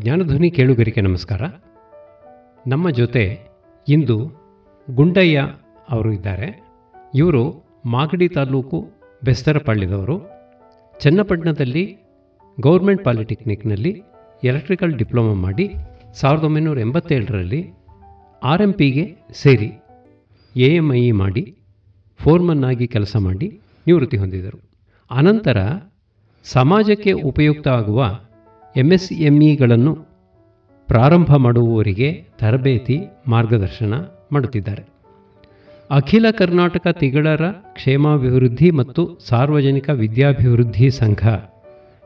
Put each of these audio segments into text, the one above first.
ಜ್ಞಾನಧ್ವನಿ ಕೇಳುಗರಿಗೆ ನಮಸ್ಕಾರ. ನಮ್ಮ ಜೊತೆ ಇಂದು ಗುಂಡಯ್ಯ ಅವರು ಇದ್ದಾರೆ. ಇವರು ಮಾಗಡಿ ತಾಲೂಕು ಬೆಸ್ತರಪಳ್ಳಿದವರು. ಚನ್ನಪಟ್ಟಣದಲ್ಲಿ ಗೌರ್ಮೆಂಟ್ ಪಾಲಿಟೆಕ್ನಿಕ್ನಲ್ಲಿ ಎಲೆಕ್ಟ್ರಿಕಲ್ ಡಿಪ್ಲೊಮಾ ಮಾಡಿ ಸಾವಿರದ ಒಂಬೈನೂರ ಎಂಬತ್ತೇಳರಲ್ಲಿ ಆರ್ ಎಂ ಪಿಗೆ ಸೇರಿ ಎ ಎಂ ಐ ಮಾಡಿ ಫೋರ್ಮನ್ ಆಗಿ ಕೆಲಸ ಮಾಡಿ ನಿವೃತ್ತಿ ಹೊಂದಿದರು. ಅನಂತರ ಸಮಾಜಕ್ಕೆ ಉಪಯುಕ್ತ ಆಗುವ ಎಂ ಎಸ್ ಎಂ ಇಗಳನ್ನು ಪ್ರಾರಂಭ ಮಾಡುವವರಿಗೆ ತರಬೇತಿ, ಮಾರ್ಗದರ್ಶನ ಮಾಡುತ್ತಿದ್ದಾರೆ. ಅಖಿಲ ಕರ್ನಾಟಕ ತಿಗಳರ ಕ್ಷೇಮಾಭಿವೃದ್ಧಿ ಮತ್ತು ಸಾರ್ವಜನಿಕ ವಿದ್ಯಾಭಿವೃದ್ಧಿ ಸಂಘ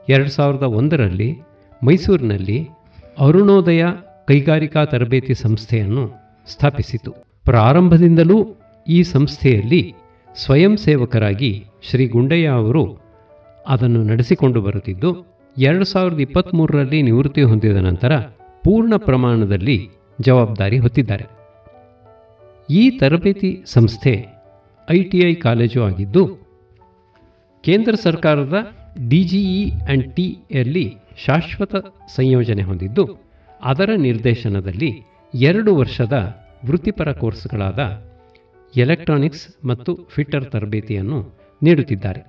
ಎರಡು ಸಾವಿರದ ಒಂದರಲ್ಲಿ ಮೈಸೂರಿನಲ್ಲಿ ಅರುಣೋದಯ ಕೈಗಾರಿಕಾ ತರಬೇತಿ ಸಂಸ್ಥೆಯನ್ನು ಸ್ಥಾಪಿಸಿತು. ಪ್ರಾರಂಭದಿಂದಲೂ ಈ ಸಂಸ್ಥೆಯಲ್ಲಿ ಸ್ವಯಂ ಸೇವಕರಾಗಿ ಶ್ರೀ ಗುಂಡಯ್ಯ ಅವರು ಅದನ್ನು ನಡೆಸಿಕೊಂಡು ಬರುತ್ತಿದ್ದು ಎರಡು ಸಾವಿರದ ಇಪ್ಪತ್ತ್ಮೂರರಲ್ಲಿ ನಿವೃತ್ತಿ ಹೊಂದಿದ ನಂತರ ಪೂರ್ಣ ಪ್ರಮಾಣದಲ್ಲಿ ಜವಾಬ್ದಾರಿ ಹೊತ್ತಿದ್ದಾರೆ. ಈ ತರಬೇತಿ ಸಂಸ್ಥೆ ಐ ಟಿ ಐ ಕಾಲೇಜು ಆಗಿದ್ದು, ಕೇಂದ್ರ ಸರ್ಕಾರದ D G E and T ಶಾಶ್ವತ ಸಂಯೋಜನೆ ಹೊಂದಿದ್ದು, ಅದರ ನಿರ್ದೇಶನದಲ್ಲಿ ಎರಡು ವರ್ಷದ ವೃತ್ತಿಪರ ಕೋರ್ಸ್ಗಳಾದ ಎಲೆಕ್ಟ್ರಾನಿಕ್ಸ್ ಮತ್ತು ಫಿಟ್ಟರ್ ತರಬೇತಿಯನ್ನು ನೀಡುತ್ತಿದ್ದಾರೆ.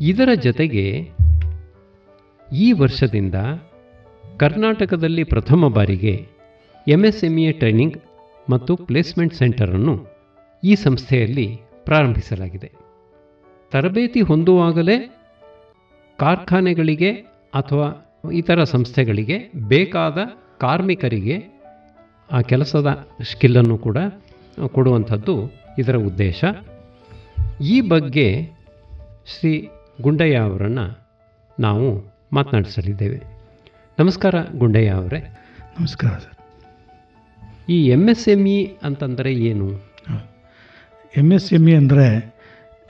ಇದರ ಜತೆಗೆ ಈ ವರ್ಷದಿಂದ ಕರ್ನಾಟಕದಲ್ಲಿ ಪ್ರಥಮ ಬಾರಿಗೆ M S M E training ಮತ್ತು ಪ್ಲೇಸ್ಮೆಂಟ್ ಸೆಂಟರನ್ನು ಈ ಸಂಸ್ಥೆಯಲ್ಲಿ ಪ್ರಾರಂಭಿಸಲಾಗಿದೆ. ತರಬೇತಿ ಹೊಂದುವಾಗಲೇ ಕಾರ್ಖಾನೆಗಳಿಗೆ ಅಥವಾ ಇತರ ಸಂಸ್ಥೆಗಳಿಗೆ ಬೇಕಾದ ಕಾರ್ಮಿಕರಿಗೆ ಆ ಕೆಲಸದ ಸ್ಕಿಲ್ಲನ್ನು ಕೂಡ ಕೊಡುವಂಥದ್ದು ಇದರ ಉದ್ದೇಶ. ಈ ಬಗ್ಗೆ ಶ್ರೀ ಗುಂಡಯ್ಯ ಅವರನ್ನು ನಾವು ಮಾತನಾಡಿಸಲಿದ್ದೇವೆ. ನಮಸ್ಕಾರ ಗುಂಡಯ್ಯ ಅವರೇ. ನಮಸ್ಕಾರ ಸರ್. ಈ ಎಂ ಎಸ್ ಎಂ ಇ ಅಂತಂದರೆ ಏನು? ಎಂ ಎಸ್ ಎಂ ಇ ಅಂದರೆ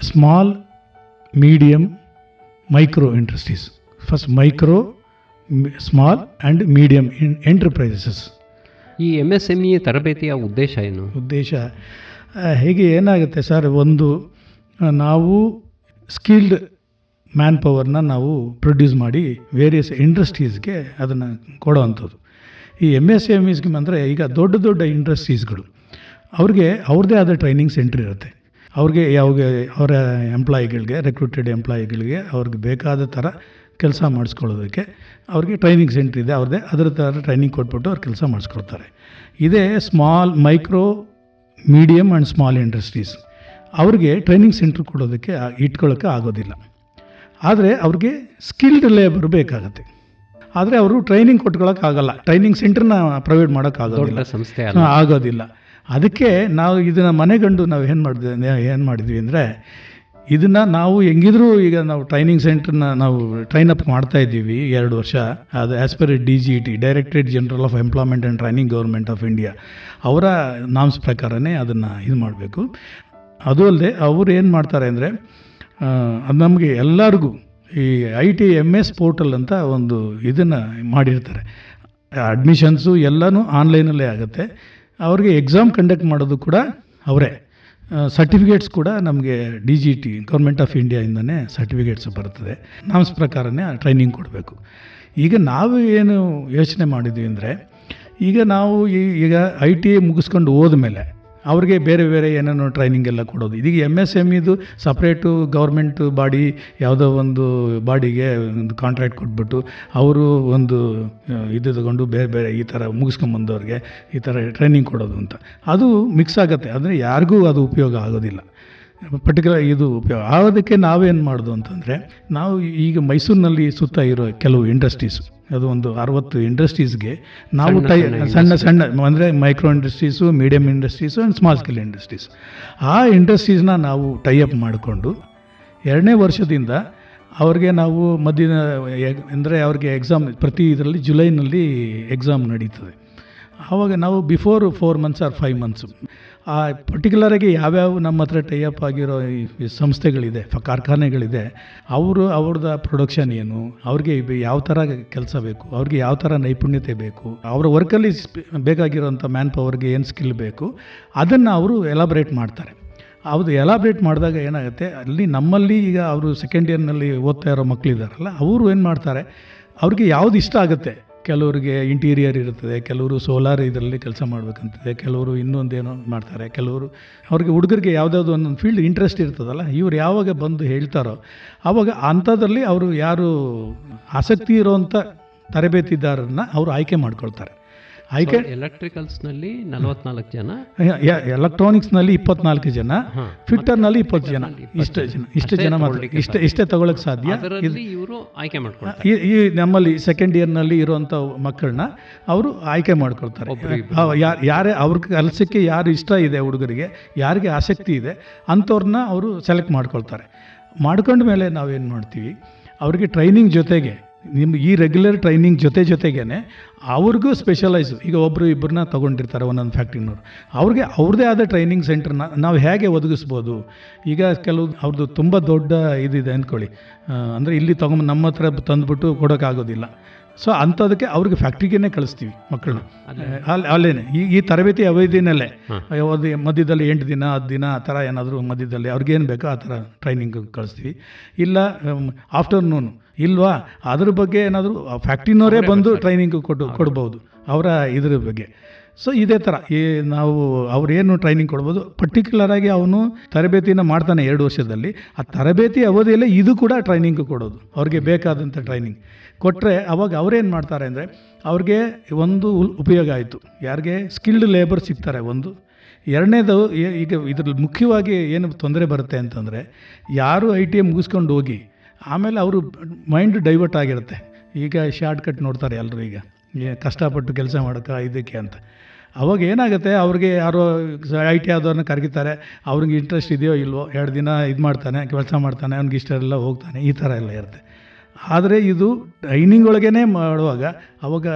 small medium micro industries first micro small and medium enterprises ಈ ಎಂ ಎಸ್ ಎಂ ಇ ತರಬೇತಿಯ ಉದ್ದೇಶ ಏನು? ಉದ್ದೇಶ ಹೇಗೆ ಏನಾಗುತ್ತೆ ಸರ್? ಒಂದು ನಾವು ಸ್ಕಿಲ್ಡ್ ಮ್ಯಾನ್ ಪವರ್ನ ನಾವು ಪ್ರೊಡ್ಯೂಸ್ ಮಾಡಿ ವೇರಿಯಸ್ ಇಂಡಸ್ಟ್ರೀಸ್ಗೆ ಅದನ್ನು ಕೊಡೋವಂಥದ್ದು. ಈ ಎಂ ಎಸ್ ಎಂ ಇಸ್ಗೆ ಅಂದರೆ ಈಗ ದೊಡ್ಡ ದೊಡ್ಡ ಇಂಡಸ್ಟ್ರೀಸ್ಗಳು ಅವ್ರಿಗೆ ಅವ್ರದ್ದೇ ಆದ ಟ್ರೈನಿಂಗ್ ಸೆಂಟ್ರ್ ಇರುತ್ತೆ. ಅವ್ರಿಗೆ ಯಾವಾಗ ಅವರ ಎಂಪ್ಲಾಯಿಗಳಿಗೆ ರೆಕ್ರೂಟೆಡ್ ಎಂಪ್ಲಾಯಿಗಳಿಗೆ ಅವ್ರಿಗೆ ಬೇಕಾದ ಥರ ಕೆಲಸ ಮಾಡಿಸ್ಕೊಳ್ಳೋದಕ್ಕೆ ಅವ್ರಿಗೆ ಟ್ರೈನಿಂಗ್ ಸೆಂಟ್ರ್ ಇದೆ. ಅವ್ರದ್ದೇ ಅದರ ಥರ ಟ್ರೈನಿಂಗ್ ಕೊಟ್ಬಿಟ್ಟು ಅವ್ರು ಕೆಲಸ ಮಾಡಿಸ್ಕೊಡ್ತಾರೆ. ಇದೇ small micro medium and small industries ಅವ್ರಿಗೆ ಟ್ರೈನಿಂಗ್ ಸೆಂಟ್ರ್ ಕೊಡೋದಕ್ಕೆ ಇಟ್ಕೊಳ್ಳೋಕ್ಕೆ ಆಗೋದಿಲ್ಲ. ಆದರೆ ಅವ್ರಿಗೆ ಸ್ಕಿಲ್ಡ್ ಲೇಬರ್ ಬೇಕಾಗುತ್ತೆ. ಆದರೆ ಅವರು ಟ್ರೈನಿಂಗ್ ಕೊಟ್ಕೊಳ್ಳೋಕ್ಕಾಗಲ್ಲ ಟ್ರೈನಿಂಗ್ ಸೆಂಟ್ರನ್ನ ಪ್ರೊವೈಡ್ ಮಾಡೋಕ್ಕಾಗೋದಿಲ್ಲ. ಸಂಸ್ಥೆ ಆಗೋದಿಲ್ಲ. ಅದಕ್ಕೆ ನಾವು ಇದನ್ನು ಮನೆಗಂಡು ನಾವು ಏನು ಮಾಡಿದ್ವಿ ಏನು ಮಾಡಿದ್ವಿ ಅಂದರೆ ಇದನ್ನು ನಾವು ಹೆಂಗಿದ್ರೂ ಈಗ ನಾವು ಟ್ರೈನಿಂಗ್ ಸೆಂಟ್ರನ್ನ ನಾವು ಟ್ರೈನ್ ಅಪ್ ಮಾಡ್ತಾ ಇದ್ದೀವಿ ಎರಡು ವರ್ಷ. ಅದು as per D G T directorate general of employment and training government of India ಅವರ ನಾಮ್ಸ್ ಪ್ರಕಾರನೇ ಅದನ್ನು ಇದು ಮಾಡಬೇಕು. ಅದು ಅಲ್ಲದೆ ಅವರು ಏನು ಮಾಡ್ತಾರೆ ಅಂದರೆ ಅದು ನಮಗೆ ಎಲ್ಲರಿಗೂ ಈ I T M S portal ಅಂತ ಒಂದು ಇದನ್ನು ಮಾಡಿರ್ತಾರೆ. ಅಡ್ಮಿಷನ್ಸು ಎಲ್ಲನೂ ಆನ್ಲೈನಲ್ಲೇ ಆಗುತ್ತೆ. ಅವ್ರಿಗೆ ಎಕ್ಸಾಮ್ ಕಂಡಕ್ಟ್ ಮಾಡೋದು ಕೂಡ ಅವರೇ. ಸರ್ಟಿಫಿಕೇಟ್ಸ್ ಕೂಡ ನಮಗೆ D G T government of ಇಂಡಿಯಾಯಿಂದನೇ certificates ಬರ್ತದೆ. ನಾಮ್ಸ್ ಪ್ರಕಾರನೇ ಟ್ರೈನಿಂಗ್ ಕೊಡಬೇಕು. ಈಗ ನಾವು ಏನು ಯೋಚನೆ ಮಾಡಿದ್ವಿ ಅಂದರೆ, ಈಗ ನಾವು ಈಗ ಐ ಟಿ ಐ ಮುಗಿಸ್ಕೊಂಡು ಹೋದ್ಮೇಲೆ ಅವ್ರಿಗೆ ಬೇರೆ ಬೇರೆ ಏನೇನೋ ಟ್ರೈನಿಂಗ್ ಎಲ್ಲ ಕೊಡೋದು. ಇದೀಗ ಎಂ ಎಸ್ ಎಂ ಇದು ಸಪ್ರೇಟು ಗೌರ್ಮೆಂಟ್ ಬಾಡಿ ಯಾವುದೋ ಒಂದು ಬಾಡಿಗೆ ಒಂದು ಕಾಂಟ್ರಾಕ್ಟ್ ಕೊಟ್ಬಿಟ್ಟು ಅವರು ಒಂದು ಇದು ತಗೊಂಡು ಬೇರೆ ಬೇರೆ ಈ ಥರ ಮುಗಿಸ್ಕೊಂಬಂದವ್ರಿಗೆ ಈ ಥರ ಟ್ರೈನಿಂಗ್ ಕೊಡೋದು ಅಂತ. ಅದು ಮಿಕ್ಸ್ ಆಗುತ್ತೆ. ಅಂದರೆ ಯಾರಿಗೂ ಅದು ಉಪಯೋಗ ಆಗೋದಿಲ್ಲ. ಪರ್ಟಿಕ್ಯುಲರ್ ಇದು ಉಪಯೋಗ ಆಗೋದಕ್ಕೆ ನಾವೇನು ಮಾಡೋದು ಅಂತಂದರೆ, ನಾವು ಈಗ ಮೈಸೂರಿನಲ್ಲಿ ಸುತ್ತ ಇರೋ ಕೆಲವು ಇಂಡಸ್ಟ್ರೀಸ್ ಅದು ಒಂದು ಅರವತ್ತು ಇಂಡಸ್ಟ್ರೀಸ್ಗೆ ನಾವು ಟೈ ಸಣ್ಣ ಸಣ್ಣ ಸಣ್ಣ ಅಂದರೆ micro industries medium industries and small scale industries ಆ ಇಂಡಸ್ಟ್ರೀಸ್ನ ನಾವು ಟೈ ಅಪ್ ಮಾಡಿಕೊಂಡು ಎರಡನೇ ವರ್ಷದಿಂದ ಅವ್ರಿಗೆ ನಾವು ಮಧ್ಯ ಅಂದರೆ ಅವ್ರಿಗೆ ಎಕ್ಸಾಮ್ ಪ್ರತಿ ಇದರಲ್ಲಿ ಜುಲೈನಲ್ಲಿ ಎಕ್ಸಾಮ್ ನಡೀತದೆ. ಆವಾಗ ನಾವು before four months or five months ಆ ಪರ್ಟಿಕ್ಯುಲರಾಗಿ ಯಾವ್ಯಾವ ನಮ್ಮ ಹತ್ರ ಟೈಅಪ್ ಆಗಿರೋ ಈ ಸಂಸ್ಥೆಗಳಿದೆ ಕಾರ್ಖಾನೆಗಳಿದೆ, ಅವರು ಅವ್ರದ್ದು ಪ್ರೊಡಕ್ಷನ್ ಏನು, ಅವ್ರಿಗೆ ಯಾವ ಥರ ಕೆಲಸ ಬೇಕು, ಅವ್ರಿಗೆ ಯಾವ ಥರ ನೈಪುಣ್ಯತೆ ಬೇಕು, ಅವರ ವರ್ಕಲ್ಲಿ ಬೇಕಾಗಿರೋಂಥ ಮ್ಯಾನ್ ಪವರ್ಗೆ ಏನು ಸ್ಕಿಲ್ ಬೇಕು, ಅದನ್ನು ಅವರು ಎಲಾಬ್ರೇಟ್ ಮಾಡ್ತಾರೆ. ಅದು ಎಲಾಬ್ರೇಟ್ ಮಾಡಿದಾಗ ಏನಾಗುತ್ತೆ, ಅಲ್ಲಿ ನಮ್ಮಲ್ಲಿ ಈಗ ಅವರು ಸೆಕೆಂಡ್ ಇಯರ್ನಲ್ಲಿ ಓದ್ತಾ ಇರೋ ಮಕ್ಕಳಿದ್ದಾರಲ್ಲ ಅವರು ಏನು ಮಾಡ್ತಾರೆ, ಅವ್ರಿಗೆ ಯಾವ್ದು ಇಷ್ಟ ಆಗುತ್ತೆ ಕೆಲವರಿಗೆ ಇಂಟೀರಿಯರ್ ಇರ್ತದೆ ಕೆಲವರು ಸೋಲಾರ್ ಇದರಲ್ಲಿ ಕೆಲಸ ಮಾಡಬೇಕಂತಿದೆ, ಕೆಲವರು ಇನ್ನೊಂದೇನೋ ಮಾಡ್ತಾರೆ, ಕೆಲವರು ಅವ್ರಿಗೆ ಹುಡುಗರಿಗೆ ಯಾವುದಾದ್ರು ಒಂದೊಂದು ಫೀಲ್ಡ್ ಇಂಟ್ರೆಸ್ಟ್ ಇರ್ತದಲ್ಲ, ಇವ್ರು ಯಾವಾಗ ಬಂದು ಹೇಳ್ತಾರೋ ಆವಾಗ ಅಂಥದ್ರಲ್ಲಿ ಅವರು ಯಾರು ಆಸಕ್ತಿ ಇರೋವಂಥ ತರಬೇತಿದಾರರನ್ನ ಅವರು ಆಯ್ಕೆ ಮಾಡ್ಕೊಳ್ತಾರೆ. ಆಯ್ಕೆ ಎಲೆಕ್ಟ್ರಿಕಲ್ಸ್ನಲ್ಲಿ ನಲವತ್ನಾಲ್ಕು ಜನ. ಎಲೆಕ್ಟ್ರಾನಿಕ್ಸ್ನಲ್ಲಿ ಇಪ್ಪತ್ನಾಲ್ಕು ಜನ. ಫಿಟ್ಟರ್ನಲ್ಲಿ ಇಪ್ಪತ್ತು ಜನ. ಇಷ್ಟೇ ಜನ ಇಷ್ಟು ಜನ. ಮಾತ್ರ. ಇಷ್ಟೇ ಇಷ್ಟೇ ತಗೊಳಕ್ಕೆ ಸಾಧ್ಯ? ಇವರು ಆಯ್ಕೆ ಮಾಡ್ಕೊಳ್ತಾರೆ. ಈ ನಮ್ಮಲ್ಲಿ ಸೆಕೆಂಡ್ ಇಯರ್ನಲ್ಲಿ ಇರುವಂಥ ಮಕ್ಕಳನ್ನ ಅವರು ಆಯ್ಕೆ ಮಾಡ್ಕೊಳ್ತಾರೆ. ಯಾರೇ ಅವ್ರ ಕೆಲಸಕ್ಕೆ ಯಾರು ಇಷ್ಟ ಇದೆ ಹುಡುಗರಿಗೆ ಯಾರಿಗೆ ಆಸಕ್ತಿ ಇದೆ ಅಂಥವ್ರನ್ನ ಅವರು ಸೆಲೆಕ್ಟ್ ಮಾಡ್ಕೊಳ್ತಾರೆ. ಮಾಡ್ಕೊಂಡ ಮೇಲೆ ನಾವೇನು ಮಾಡ್ತೀವಿ ಅವ್ರಿಗೆ ಟ್ರೈನಿಂಗ್ ಜೊತೆಗೆ ನಿಮ್ಮ ಈ ರೆಗ್ಯುಲರ್ ಟ್ರೈನಿಂಗ್ ಜೊತೆ ಜೊತೆಗೇ ಅವ್ರಿಗೂ ಸ್ಪೆಷಲೈಸು ಈಗ ಒಬ್ಬರು ಇಬ್ಬರನ್ನ ತೊಗೊಂಡಿರ್ತಾರೆ ಒಂದೊಂದು ಫ್ಯಾಕ್ಟ್ರಿನವ್ರು ಅವ್ರಿಗೆ ಅವ್ರದ್ದೇ ಆದ ಟ್ರೈನಿಂಗ್ ಸೆಂಟ್ರನ್ನ ನಾವು ಹೇಗೆ ಒದಗಿಸ್ಬೋದು? ಈಗ ಕೆಲವು ಅವ್ರದ್ದು ತುಂಬ ದೊಡ್ಡ ಇದಿದೆ ಅಂದ್ಕೊಳ್ಳಿ ಅಂದರೆ ಇಲ್ಲಿ ತೊಗೊಂಬ ನಮ್ಮ ಹತ್ರ ತಂದುಬಿಟ್ಟು ಕೊಡೋಕ್ಕಾಗೋದಿಲ್ಲ ಸೊ ಅಂಥದಕ್ಕೆ ಅವ್ರಿಗೆ ಫ್ಯಾಕ್ಟ್ರಿಗೇ ಕಳಿಸ್ತೀವಿ ಮಕ್ಕಳನ್ನ ಅಲ್ಲಿ ಅಲ್ಲೇನೆ. ಈ ಈ ತರಬೇತಿ ಅವಧಿನಲ್ಲೇ. ಮಧ್ಯದಲ್ಲಿ ಎಂಟು ದಿನ ಹತ್ತು ದಿನ ಆ ಥರ ಏನಾದರೂ ಮಧ್ಯದಲ್ಲಿ ಅವ್ರಿಗೇನು ಬೇಕೋ ಆ ಥರ ಟ್ರೈನಿಂಗ್ ಕಳಿಸ್ತೀವಿ. ಇಲ್ಲ ಆಫ್ಟರ್ನೂನು ಇಲ್ವಾ? ಅದ್ರ ಬಗ್ಗೆ ಏನಾದರೂ ಫ್ಯಾಕ್ಟ್ರಿನವರೇ ಬಂದು ಟ್ರೈನಿಂಗ್ ಕೊಟ್ಟು ಕೊಡ್ಬೋದು ಅವರ ಇದ್ರ ಬಗ್ಗೆ. ಸೊ ಇದೇ ಥರ ಈ ನಾವು ಅವ್ರೇನು ಟ್ರೈನಿಂಗ್ ಕೊಡ್ಬೋದು ಪರ್ಟಿಕ್ಯುಲರಾಗಿ ಅವನು ತರಬೇತಿನ ಮಾಡ್ತಾನೆ ಎರಡು ವರ್ಷದಲ್ಲಿ. ಆ ತರಬೇತಿ ಅವಧಿಯಲ್ಲೇ ಇದು ಕೂಡ ಟ್ರೈನಿಂಗ್ ಕೊಡೋದು ಅವ್ರಿಗೆ ಬೇಕಾದಂಥ ಟ್ರೈನಿಂಗ್ ಕೊಟ್ಟರೆ ಅವಾಗ ಅವ್ರೇನು ಮಾಡ್ತಾರೆ ಅಂದರೆ ಅವ್ರಿಗೆ ಒಂದು ಉಲ್- ಉಪಯೋಗ ಆಯಿತು. ಯಾರಿಗೆ? ಸ್ಕಿಲ್ಡ್ ಲೇಬರ್ ಸಿಗ್ತಾರೆ ಒಂದು. ಎರಡನೇದು ಈಗ ಇದ್ರಲ್ಲಿ ಮುಖ್ಯವಾಗಿ ಏನು ತೊಂದರೆ ಬರುತ್ತೆ ಅಂತಂದರೆ ಯಾರು ಐ ಟಿ ಎ ಮುಗಿಸ್ಕೊಂಡು ಹೋಗಿ ಆಮೇಲೆ ಅವರು ಮೈಂಡ್ ಡೈವರ್ಟ್ ಆಗಿರುತ್ತೆ. ಈಗ ಶಾರ್ಟ್ ಕಟ್ ನೋಡ್ತಾರೆ ಎಲ್ಲರೂ ಈಗ. ಕಷ್ಟಪಟ್ಟು ಕೆಲಸ ಮಾಡೋಕ್ಕೆ ಇದಕ್ಕೆ ಅಂತ. ಅವಾಗ ಏನಾಗುತ್ತೆ, ಅವ್ರಿಗೆ ಯಾರೋ ಐ ಟಿ ಆದವ್ರನ್ನ ಕರಗಿತಾರೆ ಅವ್ರಿಗೆ ಇಂಟ್ರೆಸ್ಟ್ ಇದೆಯೋ ಇಲ್ವೋ, ಎರಡು ದಿನ ಇದು ಮಾಡ್ತಾನೆ, ಕೆಲಸ ಮಾಡ್ತಾನೆ, ಅವ್ನಿಗೆ ಇಷ್ಟ ಎಲ್ಲ ಹೋಗ್ತಾನೆ, ಈ ಥರ ಎಲ್ಲ ಇರುತ್ತೆ. ಆದರೆ ಇದು ಟ್ರೈನಿಂಗ್ ಒಳಗೇ ಮಾಡುವಾಗ ಅವಾಗ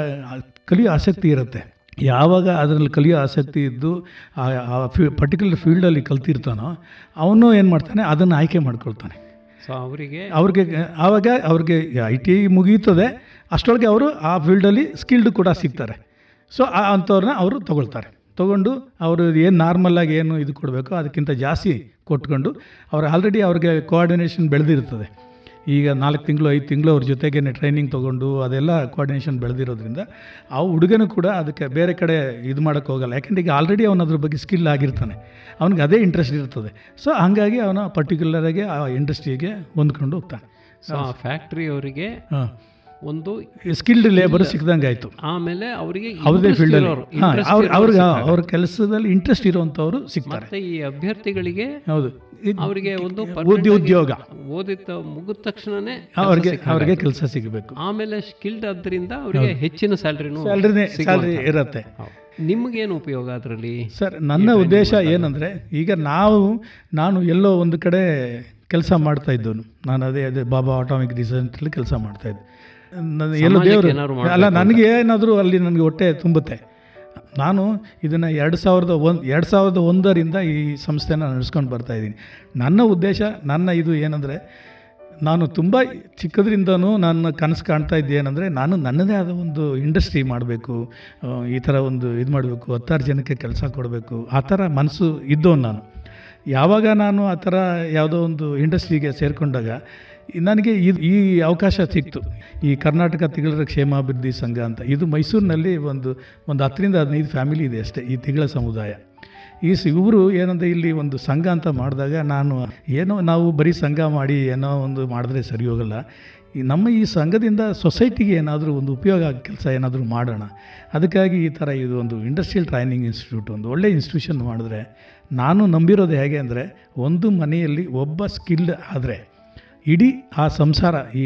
ಕಲಿಯೋ ಆಸಕ್ತಿ ಇರುತ್ತೆ. ಯಾವಾಗ ಅದರಲ್ಲಿ ಕಲಿಯೋ ಆಸಕ್ತಿ ಇದ್ದು, ಆ ಫೀ ಪರ್ಟಿಕ್ಯುಲರ್ ಫೀಲ್ಡಲ್ಲಿ ಕಲ್ತಿರ್ತಾನೋ, ಅವನು ಏನು ಮಾಡ್ತಾನೆ, ಅದನ್ನು ಆಯ್ಕೆ ಮಾಡ್ಕೊಳ್ತಾನೆ. ಅವರಿಗೆ ಅವ್ರಿಗೆ ಆವಾಗ ಅವ್ರಿಗೆ ಐ ಟಿ ಮುಗಿಯುತ್ತದೆ ಅಷ್ಟರೊಳಗೆ ಅವರು ಆ ಫೀಲ್ಡಲ್ಲಿ ಸ್ಕಿಲ್ಡ್ ಕೂಡ ಸಿಗ್ತಾರೆ. ಸೊ ಆ ಅಂಥವ್ರನ್ನ ಅವರು ತೊಗೊಳ್ತಾರೆ. ತೊಗೊಂಡು ಅವರು ಏನು ನಾರ್ಮಲ್ಲಾಗಿ ಏನು ಇದು ಕೊಡಬೇಕು ಅದಕ್ಕಿಂತ ಜಾಸ್ತಿ ಕೊಟ್ಕೊಂಡು ಅವ್ರು ಆಲ್ರೆಡಿ ಅವ್ರಿಗೆ ಕೋಆರ್ಡಿನೇಷನ್ ಬೆಳೆದಿರ್ತದೆ. ಈಗ ನಾಲ್ಕು ತಿಂಗಳು ಐದು ತಿಂಗಳು ಅವ್ರ ಜೊತೆಗೇ ಟ್ರೈನಿಂಗ್ ತೊಗೊಂಡು ಅದೆಲ್ಲ ಕೋಆರ್ಡಿನೇಷನ್ ಬೆಳೆದಿರೋದ್ರಿಂದ ಆ ಹುಡುಗನೂ ಕೂಡ ಅದಕ್ಕೆ ಬೇರೆ ಕಡೆ ಇದು ಮಾಡೋಕ್ಕೆ ಹೋಗಲ್ಲ. ಯಾಕೆಂದರೆ ಈಗ ಆಲ್ರೆಡಿ ಅವನ ಅದ್ರ ಬಗ್ಗೆ ಸ್ಕಿಲ್ ಆಗಿರ್ತಾನೆ. ಅವ್ನಿಗೆ ಅದೇ ಇಂಟ್ರೆಸ್ಟ್ ಇರ್ತದೆ. ಸೊ ಹಾಗಾಗಿ ಅವನು ಪರ್ಟಿಕ್ಯುಲರಾಗಿ ಆ ಇಂಡಸ್ಟ್ರಿಗೆ ಹೊಂದ್ಕೊಂಡು ಹೋಗ್ತಾನೆ. ಸೊ ಆ ಫ್ಯಾಕ್ಟ್ರಿ ಅವರಿಗೆ ಒಂದು ಸ್ಕಿಲ್ಡ್ ಲೇಬರ್ ಸಿಕ್ದಂಗೆ ಆಯಿತು. ಆಮೇಲೆ ಅವರಿಗೆ ಯಾವುದೇ ಫೀಲ್ಡಲ್ಲಿ ಅವ್ರಿಗೆ ಅವ್ರ ಕೆಲಸದಲ್ಲಿ ಇಂಟ್ರೆಸ್ಟ್ ಇರುವಂಥವ್ರು ಸಿಗ್ತಾರೆ. ಈ ಅಭ್ಯರ್ಥಿಗಳಿಗೆ ಹೌದು. ಅವರಿಗೆ ಒಂದು ಬುದ್ಧಿ ಉದ್ಯೋಗ. ಓದಿದ ಮುಗಿದ ತಕ್ಷಣನೇ ಅವ್ರಿಗೆ ಅವ್ರಿಗೆ ಕೆಲಸ ಸಿಗಬೇಕು. ಆಮೇಲೆ ಸ್ಕಿಲ್ಡ್ ಆದ್ರಿಂದ ಅವರಿಗೆ ಹೆಚ್ಚಿನ ಸ್ಯಾಲ್ರಿನೂ ಸ್ಯಾಲ್ರಿ ಇರುತ್ತೆ. ನಿಮ್ಗೇನು ಉಪಯೋಗ ಅದರಲ್ಲಿ? ಸರ್ ನನ್ನ ಉದ್ದೇಶ ಏನಂದರೆ ಈಗ ನಾವು ನಾನು ಎಲ್ಲೋ ಒಂದು ಕಡೆ ಕೆಲಸ ಮಾಡ್ತಾ ಇದ್ದವನು. ನಾನು ಅದೇ ಅದೇ ಬಾಬಾ ಆಟೋಮಿಕ್ ರಿಸರ್ಚಲ್ಲಿ ಕೆಲಸ ಮಾಡ್ತಾ ಇದ್ದೆ. ಎಲ್ಲೋ ದೇವರು ಏನಾದ್ರು ಅಲ್ಲ ನನಗೆ ಏನಾದರೂ ಅಲ್ಲಿ ನನಗೆ ಹೊಟ್ಟೆ ತುಂಬುತ್ತೆ. ನಾನು ಇದನ್ನು ಎರಡು ಸಾವಿರದ ಒಂದು, ಎರಡು ಸಾವಿರದ ಒಂದರಿಂದ ಈ ಸಂಸ್ಥೆನ ನಡೆಸ್ಕೊಂಡು ಬರ್ತಾ ಇದ್ದೀನಿ. ನನ್ನ ಉದ್ದೇಶ, ನನ್ನ ಇದು ಏನಂದರೆ, ನಾನು ತುಂಬ ಚಿಕ್ಕದ್ರಿಂದನೂ ನನ್ನ ಕನಸು ಕಾಣ್ತಾ ಇದ್ದೆ ಏನಂದರೆ, ನಾನು ನನ್ನದೇ ಆದ ಒಂದು ಇಂಡಸ್ಟ್ರಿ ಮಾಡಬೇಕು ಈ ಥರ ಒಂದು ಇದು ಮಾಡಬೇಕು, ಹತ್ತಾರು ಜನಕ್ಕೆ ಕೆಲಸ ಕೊಡಬೇಕು, ಆ ಥರ ಮನಸ್ಸು ಇದ್ದವನು ನಾನು. ಯಾವಾಗ ನಾನು ಆ ಥರ ಯಾವುದೋ ಒಂದು ಇಂಡಸ್ಟ್ರಿಗೆ ಸೇರಿಕೊಂಡಾಗ ನನಗೆ ಇದು ಈ ಅವಕಾಶ ಸಿಕ್ತು. ಈ ಕರ್ನಾಟಕ ತಿಂಗಳ ಕ್ಷೇಮಾಭಿವೃದ್ಧಿ ಸಂಘ ಅಂತ. ಇದು ಮೈಸೂರಿನಲ್ಲಿ ಒಂದು ಒಂದು ಹತ್ತರಿಂದ ಹದಿನೈದು ಫ್ಯಾಮಿಲಿ ಇದೆ ಅಷ್ಟೇ ಈ ತಿಂಗಳ ಸಮುದಾಯ. ಈ ಇವರು ಏನಂದರೆ ಇಲ್ಲಿ ಒಂದು ಸಂಘ ಅಂತ ಮಾಡಿದಾಗ ನಾನು ಏನೋ ನಾವು ಬರೀ ಸಂಘ ಮಾಡಿ ಏನೋ ಒಂದು ಮಾಡಿದ್ರೆ ಸರಿ ಹೋಗಲ್ಲ. ನಮ್ಮ ಈ ಸಂಘದಿಂದ ಸೊಸೈಟಿಗೆ ಏನಾದರೂ ಒಂದು ಉಪಯೋಗ ಆಗೋ ಕೆಲಸ ಏನಾದರೂ ಮಾಡೋಣ. ಅದಕ್ಕಾಗಿ ಈ ಥರ ಇದು ಒಂದು ಇಂಡಸ್ಟ್ರಿಯಲ್ ಟ್ರೈನಿಂಗ್ ಇನ್ಸ್ಟಿಟ್ಯೂಟ್ ಒಂದು ಒಳ್ಳೆ ಇನ್ಸ್ಟಿಟ್ಯೂಷನ್ ಮಾಡಿದ್ರೆ ನಾನು ನಂಬಿರೋದು ಹೇಗೆ ಅಂದರೆ ಒಂದು ಮನೆಯಲ್ಲಿ ಒಬ್ಬ ಸ್ಕಿಲ್ಡ್ ಆದರೆ ಇಡೀ ಆ ಸಂಸಾರ ಈ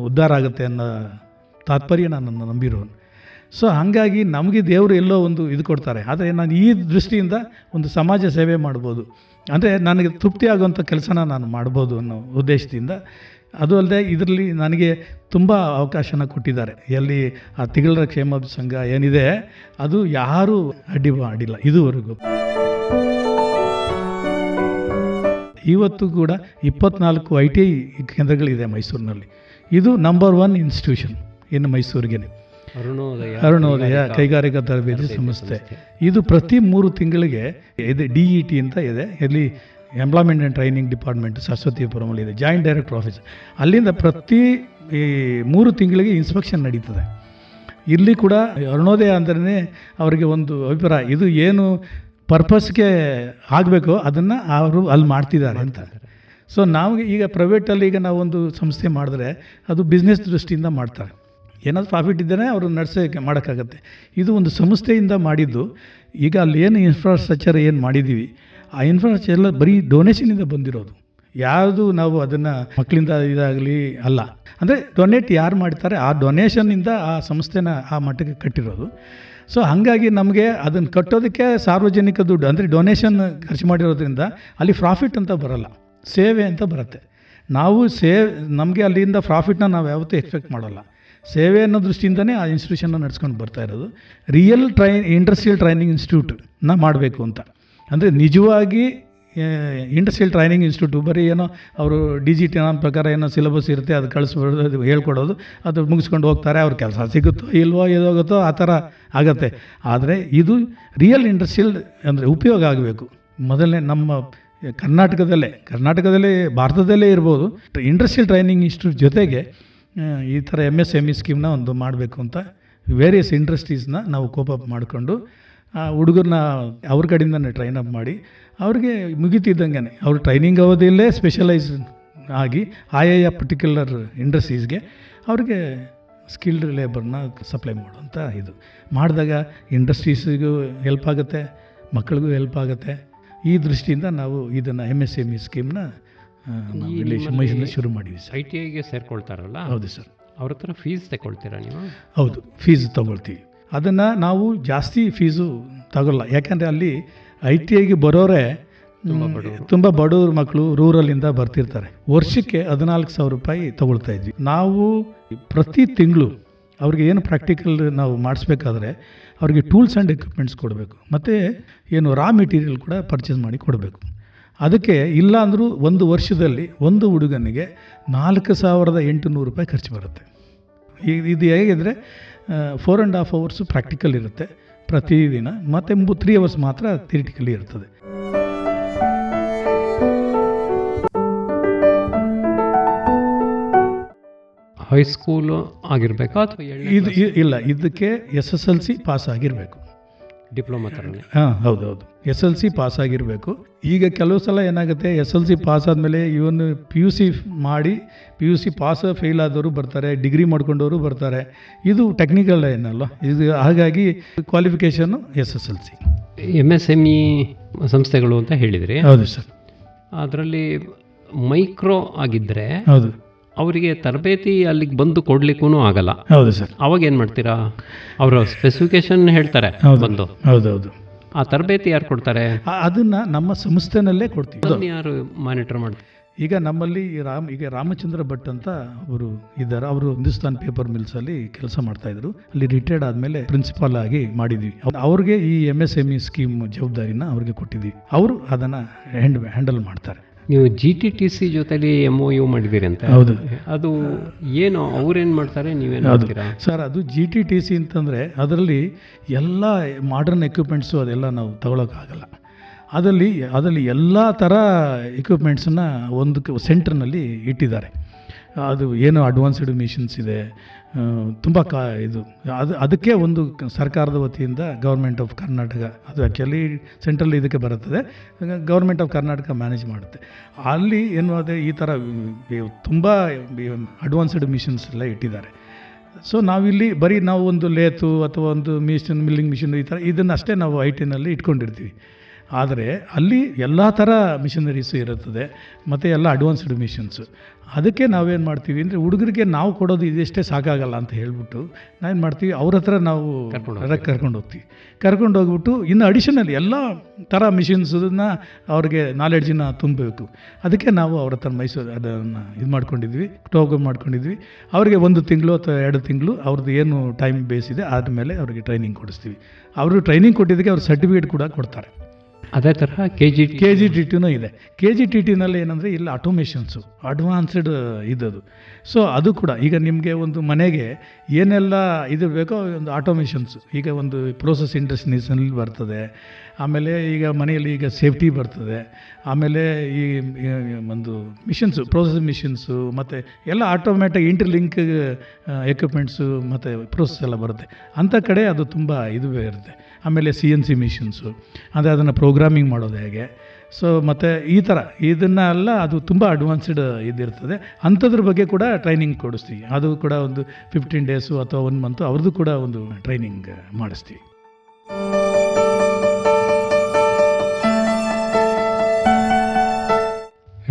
ಉದ್ಧಾರ ಆಗುತ್ತೆ ಅನ್ನೋ ತಾತ್ಪರ್ಯ ನಾನು ನಂಬಿರೋನು. ಸೊ ಹಾಗಾಗಿ ನಮಗೆ ದೇವರು ಎಲ್ಲೋ ಒಂದು ಇದು ಕೊಡ್ತಾರೆ. ಆದರೆ ನಾನು ಈ ದೃಷ್ಟಿಯಿಂದ ಒಂದು ಸಮಾಜ ಸೇವೆ ಮಾಡ್ಬೋದು. ಅಂದರೆ ನನಗೆ ತೃಪ್ತಿ ಆಗುವಂಥ ಕೆಲಸನ ನಾನು ಮಾಡ್ಬೋದು ಅನ್ನೋ ಉದ್ದೇಶದಿಂದ. ಅದು ಅಲ್ಲದೆ ಇದರಲ್ಲಿ ನನಗೆ ತುಂಬ ಅವಕಾಶನ ಕೊಟ್ಟಿದ್ದಾರೆ. ಎಲ್ಲಿ ಆ ತಿಗಳರ ಕ್ಷೇಮ ಸಂಘ ಏನಿದೆ, ಅದು ಯಾರೂ ಅಡ್ಡಿ ಮಾಡಿಲ್ಲ ಇದುವರೆಗೂ. ಇವತ್ತು ಕೂಡ ಇಪ್ಪತ್ನಾಲ್ಕು ಐ ಟಿ ಐ ಕೇಂದ್ರಗಳಿದೆ ಮೈಸೂರಿನಲ್ಲಿ. ಇದು ನಂಬರ್ ಒನ್ ಇನ್ಸ್ಟಿಟ್ಯೂಷನ್ ಇನ್ನು ಮೈಸೂರಿಗೆ ಅರುಣೋದಯ ಅರುಣೋದಯ ಕೈಗಾರಿಕಾ ತರಬೇತಿ ಸಂಸ್ಥೆ. ಇದು ಪ್ರತಿ ಮೂರು ತಿಂಗಳಿಗೆ ಇದೆ ಡಿ ಇ ಟಿ ಅಂತ ಇದೆ. ಇಲ್ಲಿ ಎಂಪ್ಲಾಯ್ಮೆಂಟ್ ಆ್ಯಂಡ್ ಟ್ರೈನಿಂಗ್ ಡಿಪಾರ್ಟ್ಮೆಂಟ್ ಸರಸ್ವತಿಪುರಮಲ್ಲಿ ಇದೆ ಜಾಯಿಂಟ್ ಡೈರೆಕ್ಟರ್ ಆಫೀಸ್ ಅಲ್ಲಿಂದ ಪ್ರತಿ ಈ ಮೂರು ತಿಂಗಳಿಗೆ ಇನ್ಸ್ಪೆಕ್ಷನ್ ನಡೀತದೆ. ಇಲ್ಲಿ ಕೂಡ ಅರುಣೋದಯ ಅಂದ್ರೇ ಅವರಿಗೆ ಒಂದು ಅಭಿಪ್ರಾಯ ಇದು ಏನು ಪರ್ಪಸ್ಗೆ ಆಗಬೇಕು ಅದನ್ನು ಅವರು ಅಲ್ಲಿ ಮಾಡ್ತಿದ್ದಾರೆ ಅಂತ. ಸೊ ನಾವು ಈಗ ಪ್ರೈವೇಟಲ್ಲಿ ಈಗ ನಾವು ಒಂದು ಸಂಸ್ಥೆ ಮಾಡಿದ್ರೆ ಅದು ಬಿಸ್ನೆಸ್ ದೃಷ್ಟಿಯಿಂದ ಮಾಡ್ತಾರೆ. ಏನಾದರೂ ಪ್ರಾಫಿಟ್ ಇದ್ದರೆ ಅವರು ನಡೆಸೋಕ್ಕೆ ಮಾಡೋಕ್ಕಾಗತ್ತೆ. ಇದು ಒಂದು ಸಂಸ್ಥೆಯಿಂದ ಮಾಡಿದ್ದು. ಈಗ ಅಲ್ಲಿ ಏನು ಇನ್ಫ್ರಾಸ್ಟ್ರಕ್ಚರ್ ಏನು ಮಾಡಿದ್ದೀವಿ ಆ ಇನ್ಫ್ರಾಸ್ಟ್ರಕ್ಚರ್ ಎಲ್ಲ ಬರೀ ಡೊನೇಷನಿಂದ ಬಂದಿರೋದು. ಯಾವುದು ನಾವು ಅದನ್ನು ಮಕ್ಕಳಿಂದ ಇದಾಗಲಿ ಅಲ್ಲ. ಅಂದರೆ ಡೊನೇಟ್ ಯಾರು ಮಾಡ್ತಾರೆ ಆ ಡೊನೇಷನ್ನಿಂದ ಆ ಸಂಸ್ಥೆನ ಆ ಮಟ್ಟಕ್ಕೆ ಕಟ್ಟಿರೋದು. ಸೊ ಹಾಗಾಗಿ ನಮಗೆ ಅದನ್ನು ಕಟ್ಟೋದಕ್ಕೆ ಸಾರ್ವಜನಿಕ ದುಡ್ಡು, ಅಂದರೆ ಡೊನೇಷನ್ ಖರ್ಚು ಮಾಡಿರೋದ್ರಿಂದ ಅಲ್ಲಿ ಪ್ರಾಫಿಟ್ ಅಂತ ಬರಲ್ಲ, ಸೇವೆ ಅಂತ ಬರುತ್ತೆ. ನಾವು ಸೇವ್ ನಮಗೆ ಅಲ್ಲಿಂದ ಪ್ರಾಫಿಟ್ನ ನಾವು ಯಾವತ್ತೂ ಎಕ್ಸ್ಪೆಕ್ಟ್ ಮಾಡೋಲ್ಲ. ಸೇವೆ ಅನ್ನೋ ದೃಷ್ಟಿಯಿಂದನೇ ಆ ಇನ್ಸ್ಟಿಟ್ಯೂಷನ್ನ ನಡೆಸ್ಕೊಂಡು ಬರ್ತಾ ಇರೋದು. ರಿಯಲ್ ಟ್ರೈ ಇಂಡಸ್ಟ್ರಿಯಲ್ ಟ್ರೈನಿಂಗ್ ಇನ್ಸ್ಟಿಟ್ಯೂಟ್ನ ಮಾಡಬೇಕು ಅಂತ. ಅಂದರೆ ನಿಜವಾಗಿ ಇಂಡಸ್ಟ್ರಿಯಲ್ ಟ್ರೈನಿಂಗ್ ಇನ್ಸ್ಟಿಟ್ಯೂಟ್ ಬರೀ ಏನೋ ಅವರು ಡಿ ಜಿ ಟಿ ಪ್ರಕಾರ ಏನೋ ಸಿಲೆಬಸ್ ಇರುತ್ತೆ, ಅದು ಕಳಿಸ್ಬಿಡೋದು ಹೇಳ್ಕೊಡೋದು, ಅದು ಮುಗಿಸ್ಕೊಂಡು ಹೋಗ್ತಾರೆ ಅವ್ರ ಕೆಲಸ ಸಿಗುತ್ತೋ ಇಲ್ವೋ ಏದೋಗುತ್ತೋ ಆ ಥರ ಆಗತ್ತೆ. ಆದರೆ ಇದು ರಿಯಲ್ ಇಂಡಸ್ಟ್ರಿಯಲ್ ಅಂದರೆ ಉಪಯೋಗ ಆಗಬೇಕು. ಮೊದಲನೇ ನಮ್ಮ ಕರ್ನಾಟಕದಲ್ಲೇ ಕರ್ನಾಟಕದಲ್ಲೇ, ಭಾರತದಲ್ಲೇ ಇರ್ಬೋದು ಇಂಡಸ್ಟ್ರಿಯಲ್ ಟ್ರೈನಿಂಗ್ ಇನ್ಸ್ಟಿಟ್ಯೂಟ್ ಜೊತೆಗೆ ಈ ಥರ ಎಂ ಎಸ್ ಎಂ ಇ ಸ್ಕೀಮ್ನ ಒಂದು ಮಾಡಬೇಕು ಅಂತ ವೇರಿಯಸ್ ಇಂಡಸ್ಟ್ರೀಸ್ನ ನಾವು ಕೋಪಪ್ ಮಾಡಿಕೊಂಡು ಆ ಹುಡುಗರನ್ನ ಅವ್ರ ಕಡೆಯಿಂದನೇ ಟ್ರೈನ್ ಅಪ್ ಮಾಡಿ ಅವ್ರಿಗೆ ಮುಗಿತಿದ್ದಂಗೆ ಅವ್ರ ಟ್ರೈನಿಂಗ್ ಅವಧಿಯಲ್ಲೇ ಸ್ಪೆಷಲೈಸ್ ಆಗಿ ಆಯಾಯ ಪರ್ಟಿಕ್ಯುಲರ್ ಇಂಡಸ್ಟ್ರೀಸ್ಗೆ ಅವ್ರಿಗೆ ಸ್ಕಿಲ್ಡ್ ಲೇಬರ್ನ ಸಪ್ಲೈ ಮಾಡುವಂಥ ಇದು. ಮಾಡಿದಾಗ ಇಂಡಸ್ಟ್ರೀಸಿಗೂ ಹೆಲ್ಪ್ ಆಗುತ್ತೆ ಮಕ್ಕಳಿಗೂ ಹೆಲ್ಪ್ ಆಗುತ್ತೆ. ಈ ದೃಷ್ಟಿಯಿಂದ ನಾವು ಇದನ್ನು ಎಂ ಎಸ್ ಎಂ ಇ ಸ್ಕೀಮ್ನ ಇಲ್ಲಿ ಶುರು ಮಾಡಿದ್ವಿ ಐ ಟಿ ಐಗೆ ಸೇರ್ಕೊಳ್ತಾರಲ್ಲ? ಹೌದು ಸರ್. ಅವ್ರ ಹತ್ರ ಫೀಸ್ ತಗೊಳ್ತೀರಾ ನೀವು? ಹೌದು ಫೀಸ್ ತೊಗೊಳ್ತೀವಿ. ಅದನ್ನು ನಾವು ಜಾಸ್ತಿ ಫೀಸು ತಗೊಲ್ಲ. ಯಾಕಂದರೆ ಅಲ್ಲಿ ಐ ಟಿ ಐಗೆ ಬರೋರೆ ತುಂಬ ಬಡವ್ರ. ಮಕ್ಕಳು ರೂರಲಿಂದ ಬರ್ತಿರ್ತಾರೆ. ವರ್ಷಕ್ಕೆ ಹದಿನಾಲ್ಕು ಸಾವಿರ ರೂಪಾಯಿ ತಗೊಳ್ತಾ ಇದ್ವಿ. ನಾವು ಪ್ರತಿ ತಿಂಗಳು ಅವ್ರಿಗೆ ಏನು ಪ್ರಾಕ್ಟಿಕಲ್ ನಾವು ಮಾಡಿಸ್ಬೇಕಾದ್ರೆ ಅವ್ರಿಗೆ ಟೂಲ್ಸ್ ಆ್ಯಂಡ್ ಎಕ್ವಿಪ್ಮೆಂಟ್ಸ್ ಕೊಡಬೇಕು. ಮತ್ತು ಏನು ರಾ ಮೆಟೀರಿಯಲ್ ಕೂಡ ಪರ್ಚೇಸ್ ಮಾಡಿ ಕೊಡಬೇಕು. ಅದಕ್ಕೆ ಇಲ್ಲ ಅಂದರೂ ಒಂದು ವರ್ಷದಲ್ಲಿ ಒಂದು ಹುಡುಗನಿಗೆ ನಾಲ್ಕು ಸಾವಿರದ ಎಂಟುನೂರು ರೂಪಾಯಿ ಖರ್ಚು ಬರುತ್ತೆ. ಈಗ ಇದು ಹೇಗಿದ್ರೆ four and half hours practical ಇರುತ್ತೆ ಪ್ರತಿದಿನ ಮತ್ತು ತ್ರೀ ಅವರ್ಸ್ ಮಾತ್ರ ಥಿರಿಟಿಕಲಿ ಇರ್ತದೆ. ಹೈಸ್ಕೂಲು ಆಗಿರಬೇಕಾ ಅಥವಾ ಇದು ಇಲ್ಲ ಇದಕ್ಕೆ S S L C pass ಆಗಿರಬೇಕು. ಡಿಪ್ಲೊಮಾ ಥರ ಹಾಂ ಹೌದು ಹೌದು ಎಸ್ ಎಲ್ ಸಿ ಪಾಸ್ ಆಗಿರಬೇಕು. ಈಗ ಕೆಲವು ಸಲ ಏನಾಗುತ್ತೆ ಎಸ್ ಎಲ್ ಸಿ ಪಾಸ್ ಆದಮೇಲೆ ಇವನು ಪಿ ಯು ಸಿ ಮಾಡಿ P U C pass fail ಆದವರು ಬರ್ತಾರೆ ಡಿಗ್ರಿ ಮಾಡ್ಕೊಂಡವರು ಬರ್ತಾರೆ. ಇದು ಟೆಕ್ನಿಕಲ್ ಏನಲ್ಲ ಇದು ಹಾಗಾಗಿ qualification S S L C M S M E ಸಂಸ್ಥೆಗಳು ಅಂತ ಹೇಳಿದ್ರಿ. ಹೌದು ಸರ್. ಅದರಲ್ಲಿ ಮೈಕ್ರೋ ಆಗಿದ್ದರೆ ಹೌದು. ಅವರಿಗೆ ತರಬೇತಿ ಅಲ್ಲಿಗೆ ಬಂದು ಕೊಡ್ಲಿಕ್ಕೂ ಆಗಲ್ಲ. ಹೌದು ಸರ್. ಅವಾಗ ಏನು ಮಾಡ್ತೀರಾ? ಅವರ ಸ್ಪೆಸಿಫಿಕೇಶನ್ ಹೇಳ್ತಾರೆ ಹೌದು. ಬಂದು. ಹೌದೌದು ಆ ತರಬೇತಿ ಯಾರು ಕೊಡ್ತಾರೆ? ಅದನ್ನ ನಮ್ಮ ಸಂಸ್ಥೆನಲ್ಲೇ ಕೊಡ್ತೀವಿ. ಯಾರು ಮಾನಿಟರ್ ಮಾಡ್ತಾರೆ? ಈಗ ನಮ್ಮಲ್ಲಿ ಈ ರಾಮ್ ಈಗ ರಾಮಚಂದ್ರ ಭಟ್ ಅಂತ ಅವರು ಇದ್ದಾರೆ. ಅವರು ಹಿಂದೂಸ್ತಾನ್ ಪೇಪರ್ ಮಿಲ್ಸ್ ಅಲ್ಲಿ ಕೆಲಸ ಮಾಡ್ತಾ ಇದ್ರು. ಅಲ್ಲಿ ರಿಟೈರ್ಡ್ ಆದಮೇಲೆ ಪ್ರಿನ್ಸಿಪಾಲ್ ಆಗಿ ಮಾಡಿದ್ವಿ. ಅವ್- ಅವ್ರಿಗೆ ಈ M S M E scheme ಜವಾಬ್ದಾರಿನ ಅವ್ರಿಗೆ ಕೊಟ್ಟಿದ್ವಿ. ಅವರು ಅದನ್ನ ಹ್ಯಾಂಡ್ ಹ್ಯಾಂಡಲ್ ಮಾಡ್ತಾರೆ. ನೀವು ಜಿ ಟಿ ಟಿ ಸಿ ಜೊತೆಲಿ ಎಂ ಒ ಯು ಮಾಡಿದ್ದೀರಿ ಅಂತ. ಹೌದು. ಅದು ಏನು ಅವ್ರೇನು ಮಾಡ್ತಾರೆ ನೀವೇನು ಮಾಡ್ತೀರಾ? ಸರ್ ಅದು ಜಿ ಟಿ ಟಿ ಸಿ ಅಂತಂದರೆ ಅದರಲ್ಲಿ ಎಲ್ಲ ಮಾಡರ್ನ್ ಎಕ್ವಿಪ್ಮೆಂಟ್ಸು ಅದೆಲ್ಲ ನಾವು ತಗೊಳಕ್ಕಾಗಲ್ಲ. ಅದರಲ್ಲಿ ಅದರಲ್ಲಿ ಎಲ್ಲ ಥರ ಎಕ್ವಿಪ್ಮೆಂಟ್ಸನ್ನು ಒಂದು ಸೆಂಟ್ರ್ನಲ್ಲಿ ಇಟ್ಟಿದ್ದಾರೆ. ಅದು ಏನು ಅಡ್ವಾನ್ಸ್ಡ್ ಮಿಷಿನ್ಸ್ ಇದೆ ತುಂಬ ಕಾ ಇದು. ಅದು, ಅದಕ್ಕೆ ಒಂದು ಸರ್ಕಾರದ ವತಿಯಿಂದ ಗೌರ್ಮೆಂಟ್ ಆಫ್ ಕರ್ನಾಟಕ ಅದು ಆ್ಯಕ್ಚುಲಿ ಸೆಂಟ್ರಲ್ ಇದಕ್ಕೆ ಬರುತ್ತದೆ. ಗೌರ್ಮೆಂಟ್ ಆಫ್ ಕರ್ನಾಟಕ ಮ್ಯಾನೇಜ್ ಮಾಡುತ್ತೆ. ಅಲ್ಲಿ ಏನು ಅದೇ ಈ ಥರ ತುಂಬ ಅಡ್ವಾನ್ಸ್ಡ್ ಮಿಷಿನ್ಸ್ ಎಲ್ಲ ಇಟ್ಟಿದ್ದಾರೆ. ಸೊ ನಾವಿಲ್ಲಿ ಬರೀ ನಾವು ಒಂದು ಲೇತು ಅಥವಾ ಒಂದು ಮಿಷಿನ್ ಮಿಲ್ಲಿಂಗ್ ಮಿಷಿನ್ ಈ ಥರ ಇದನ್ನಷ್ಟೇ ನಾವು ಐ ಟಿನಲ್ಲಿ ಇಟ್ಕೊಂಡಿರ್ತೀವಿ. ಆದರೆ ಅಲ್ಲಿ ಎಲ್ಲ ಥರ ಮಿಷನರೀಸು ಇರುತ್ತದೆ ಮತ್ತು ಎಲ್ಲ ಅಡ್ವಾನ್ಸ್ಡ್ ಮಿಷನ್ಸು ಅದಕ್ಕೆ ನಾವೇನು ಮಾಡ್ತೀವಿ ಅಂದರೆ ಹುಡುಗರಿಗೆ ನಾವು ಕೊಡೋದು ಇದೆಷ್ಟೇ ಸಾಕಾಗಲ್ಲ ಅಂತ ಹೇಳ್ಬಿಟ್ಟು ನಾವೇನು ಮಾಡ್ತೀವಿ ಅವ್ರ ಹತ್ರ ನಾವು ಕರ್ಕೊಂಡು ಕರ್ಕೊಂಡು ಹೋಗ್ತೀವಿ. ಕರ್ಕೊಂಡು ಹೋಗ್ಬಿಟ್ಟು ಇನ್ನು ಅಡಿಷನಲ್ ಎಲ್ಲ ಥರ ಮಿಷಿನ್ಸನ್ನು ಅವ್ರಿಗೆ ನಾಲೆಡ್ಜನ್ನ ತುಂಬಬೇಕು. ಅದಕ್ಕೆ ನಾವು ಅವ್ರ ಹತ್ರ ಮೈಸೂರು ಅದನ್ನು ಇದು ಮಾಡ್ಕೊಂಡಿದ್ವಿ ಟೋಗ ಮಾಡ್ಕೊಂಡಿದ್ವಿ. ಅವರಿಗೆ ಒಂದು ತಿಂಗಳು ಅಥವಾ ಎರಡು ತಿಂಗಳು ಅವ್ರದ್ದು ಏನು ಟೈಮ್ ಬೇಸ್ ಇದೆ ಆದಮೇಲೆ ಅವರಿಗೆ ಟ್ರೈನಿಂಗ್ ಕೊಡಿಸ್ತೀವಿ. ಅವರು ಟ್ರೈನಿಂಗ್ ಕೊಟ್ಟಿದ್ದಕ್ಕೆ ಅವ್ರ ಸರ್ಟಿಫಿಕೇಟ್ ಕೂಡ ಕೊಡ್ತಾರೆ. ಅದೇ ತರಹ K G K G T T ಇದೆ. ಕೆ ಜಿ ಟಿ ಟಿನಲ್ಲಿ ಏನಂದರೆ ಇಲ್ಲಿ ಆಟೋಮೇಷನ್ಸು ಅಡ್ವಾನ್ಸ್ಡ್ ಇದ್ದದು ಸೊ ಅದು ಕೂಡ ಈಗ ನಿಮಗೆ ಒಂದು ಮನೆಗೆ ಏನೆಲ್ಲ ಇದು ಬೇಕೋ ಒಂದು ಆಟೋಮೇಷನ್ಸು ಈಗ ಒಂದು ಪ್ರೋಸೆಸ್ ಇಂಡಸ್ಟ್ರೀಸ್ನಲ್ಲಿ ಬರ್ತದೆ. ಆಮೇಲೆ ಈಗ ಮನೆಯಲ್ಲಿ ಈಗ ಸೇಫ್ಟಿ ಬರ್ತದೆ. ಆಮೇಲೆ ಈ ಒಂದು ಮಿಷಿನ್ಸು ಪ್ರೋಸೆಸ್ ಮಿಷಿನ್ಸು ಮತ್ತು ಎಲ್ಲ ಆಟೋಮ್ಯಾಟಿಕ್ ಇಂಟರ್ಲಿಂಕ್ ಎಕ್ವಿಪ್ಮೆಂಟ್ಸು ಮತ್ತು ಪ್ರೋಸೆಸ್ ಎಲ್ಲ ಬರುತ್ತೆ. ಅಂಥ ಕಡೆ ಅದು ತುಂಬ ಇದು ಇರುತ್ತೆ. ಆಮೇಲೆ ಸಿ ಎನ್ ಸಿ ಮಿಷನ್ಸು. ಅಂದರೆ ಅದನ್ನು ಪ್ರೋಗ್ರಾಮಿಂಗ್ ಮಾಡೋದು ಹೇಗೆ. ಸೊ ಮತ್ತು ಈ ಥರ ಇದನ್ನೆಲ್ಲ ಅದು ತುಂಬ ಅಡ್ವಾನ್ಸ್ಡ್ ಇದಿರ್ತದೆ. ಅಂಥದ್ರ ಬಗ್ಗೆ ಕೂಡ ಟ್ರೈನಿಂಗ್ ಕೊಡಿಸ್ತೀವಿ. ಅದು ಕೂಡ ಒಂದು ಫಿಫ್ಟೀನ್ ಡೇಸು ಅಥವಾ ಒನ್ ಮಂತು ಅವ್ರದ್ದು ಕೂಡ ಒಂದು ಟ್ರೈನಿಂಗ್ ಮಾಡಿಸ್ತೀವಿ.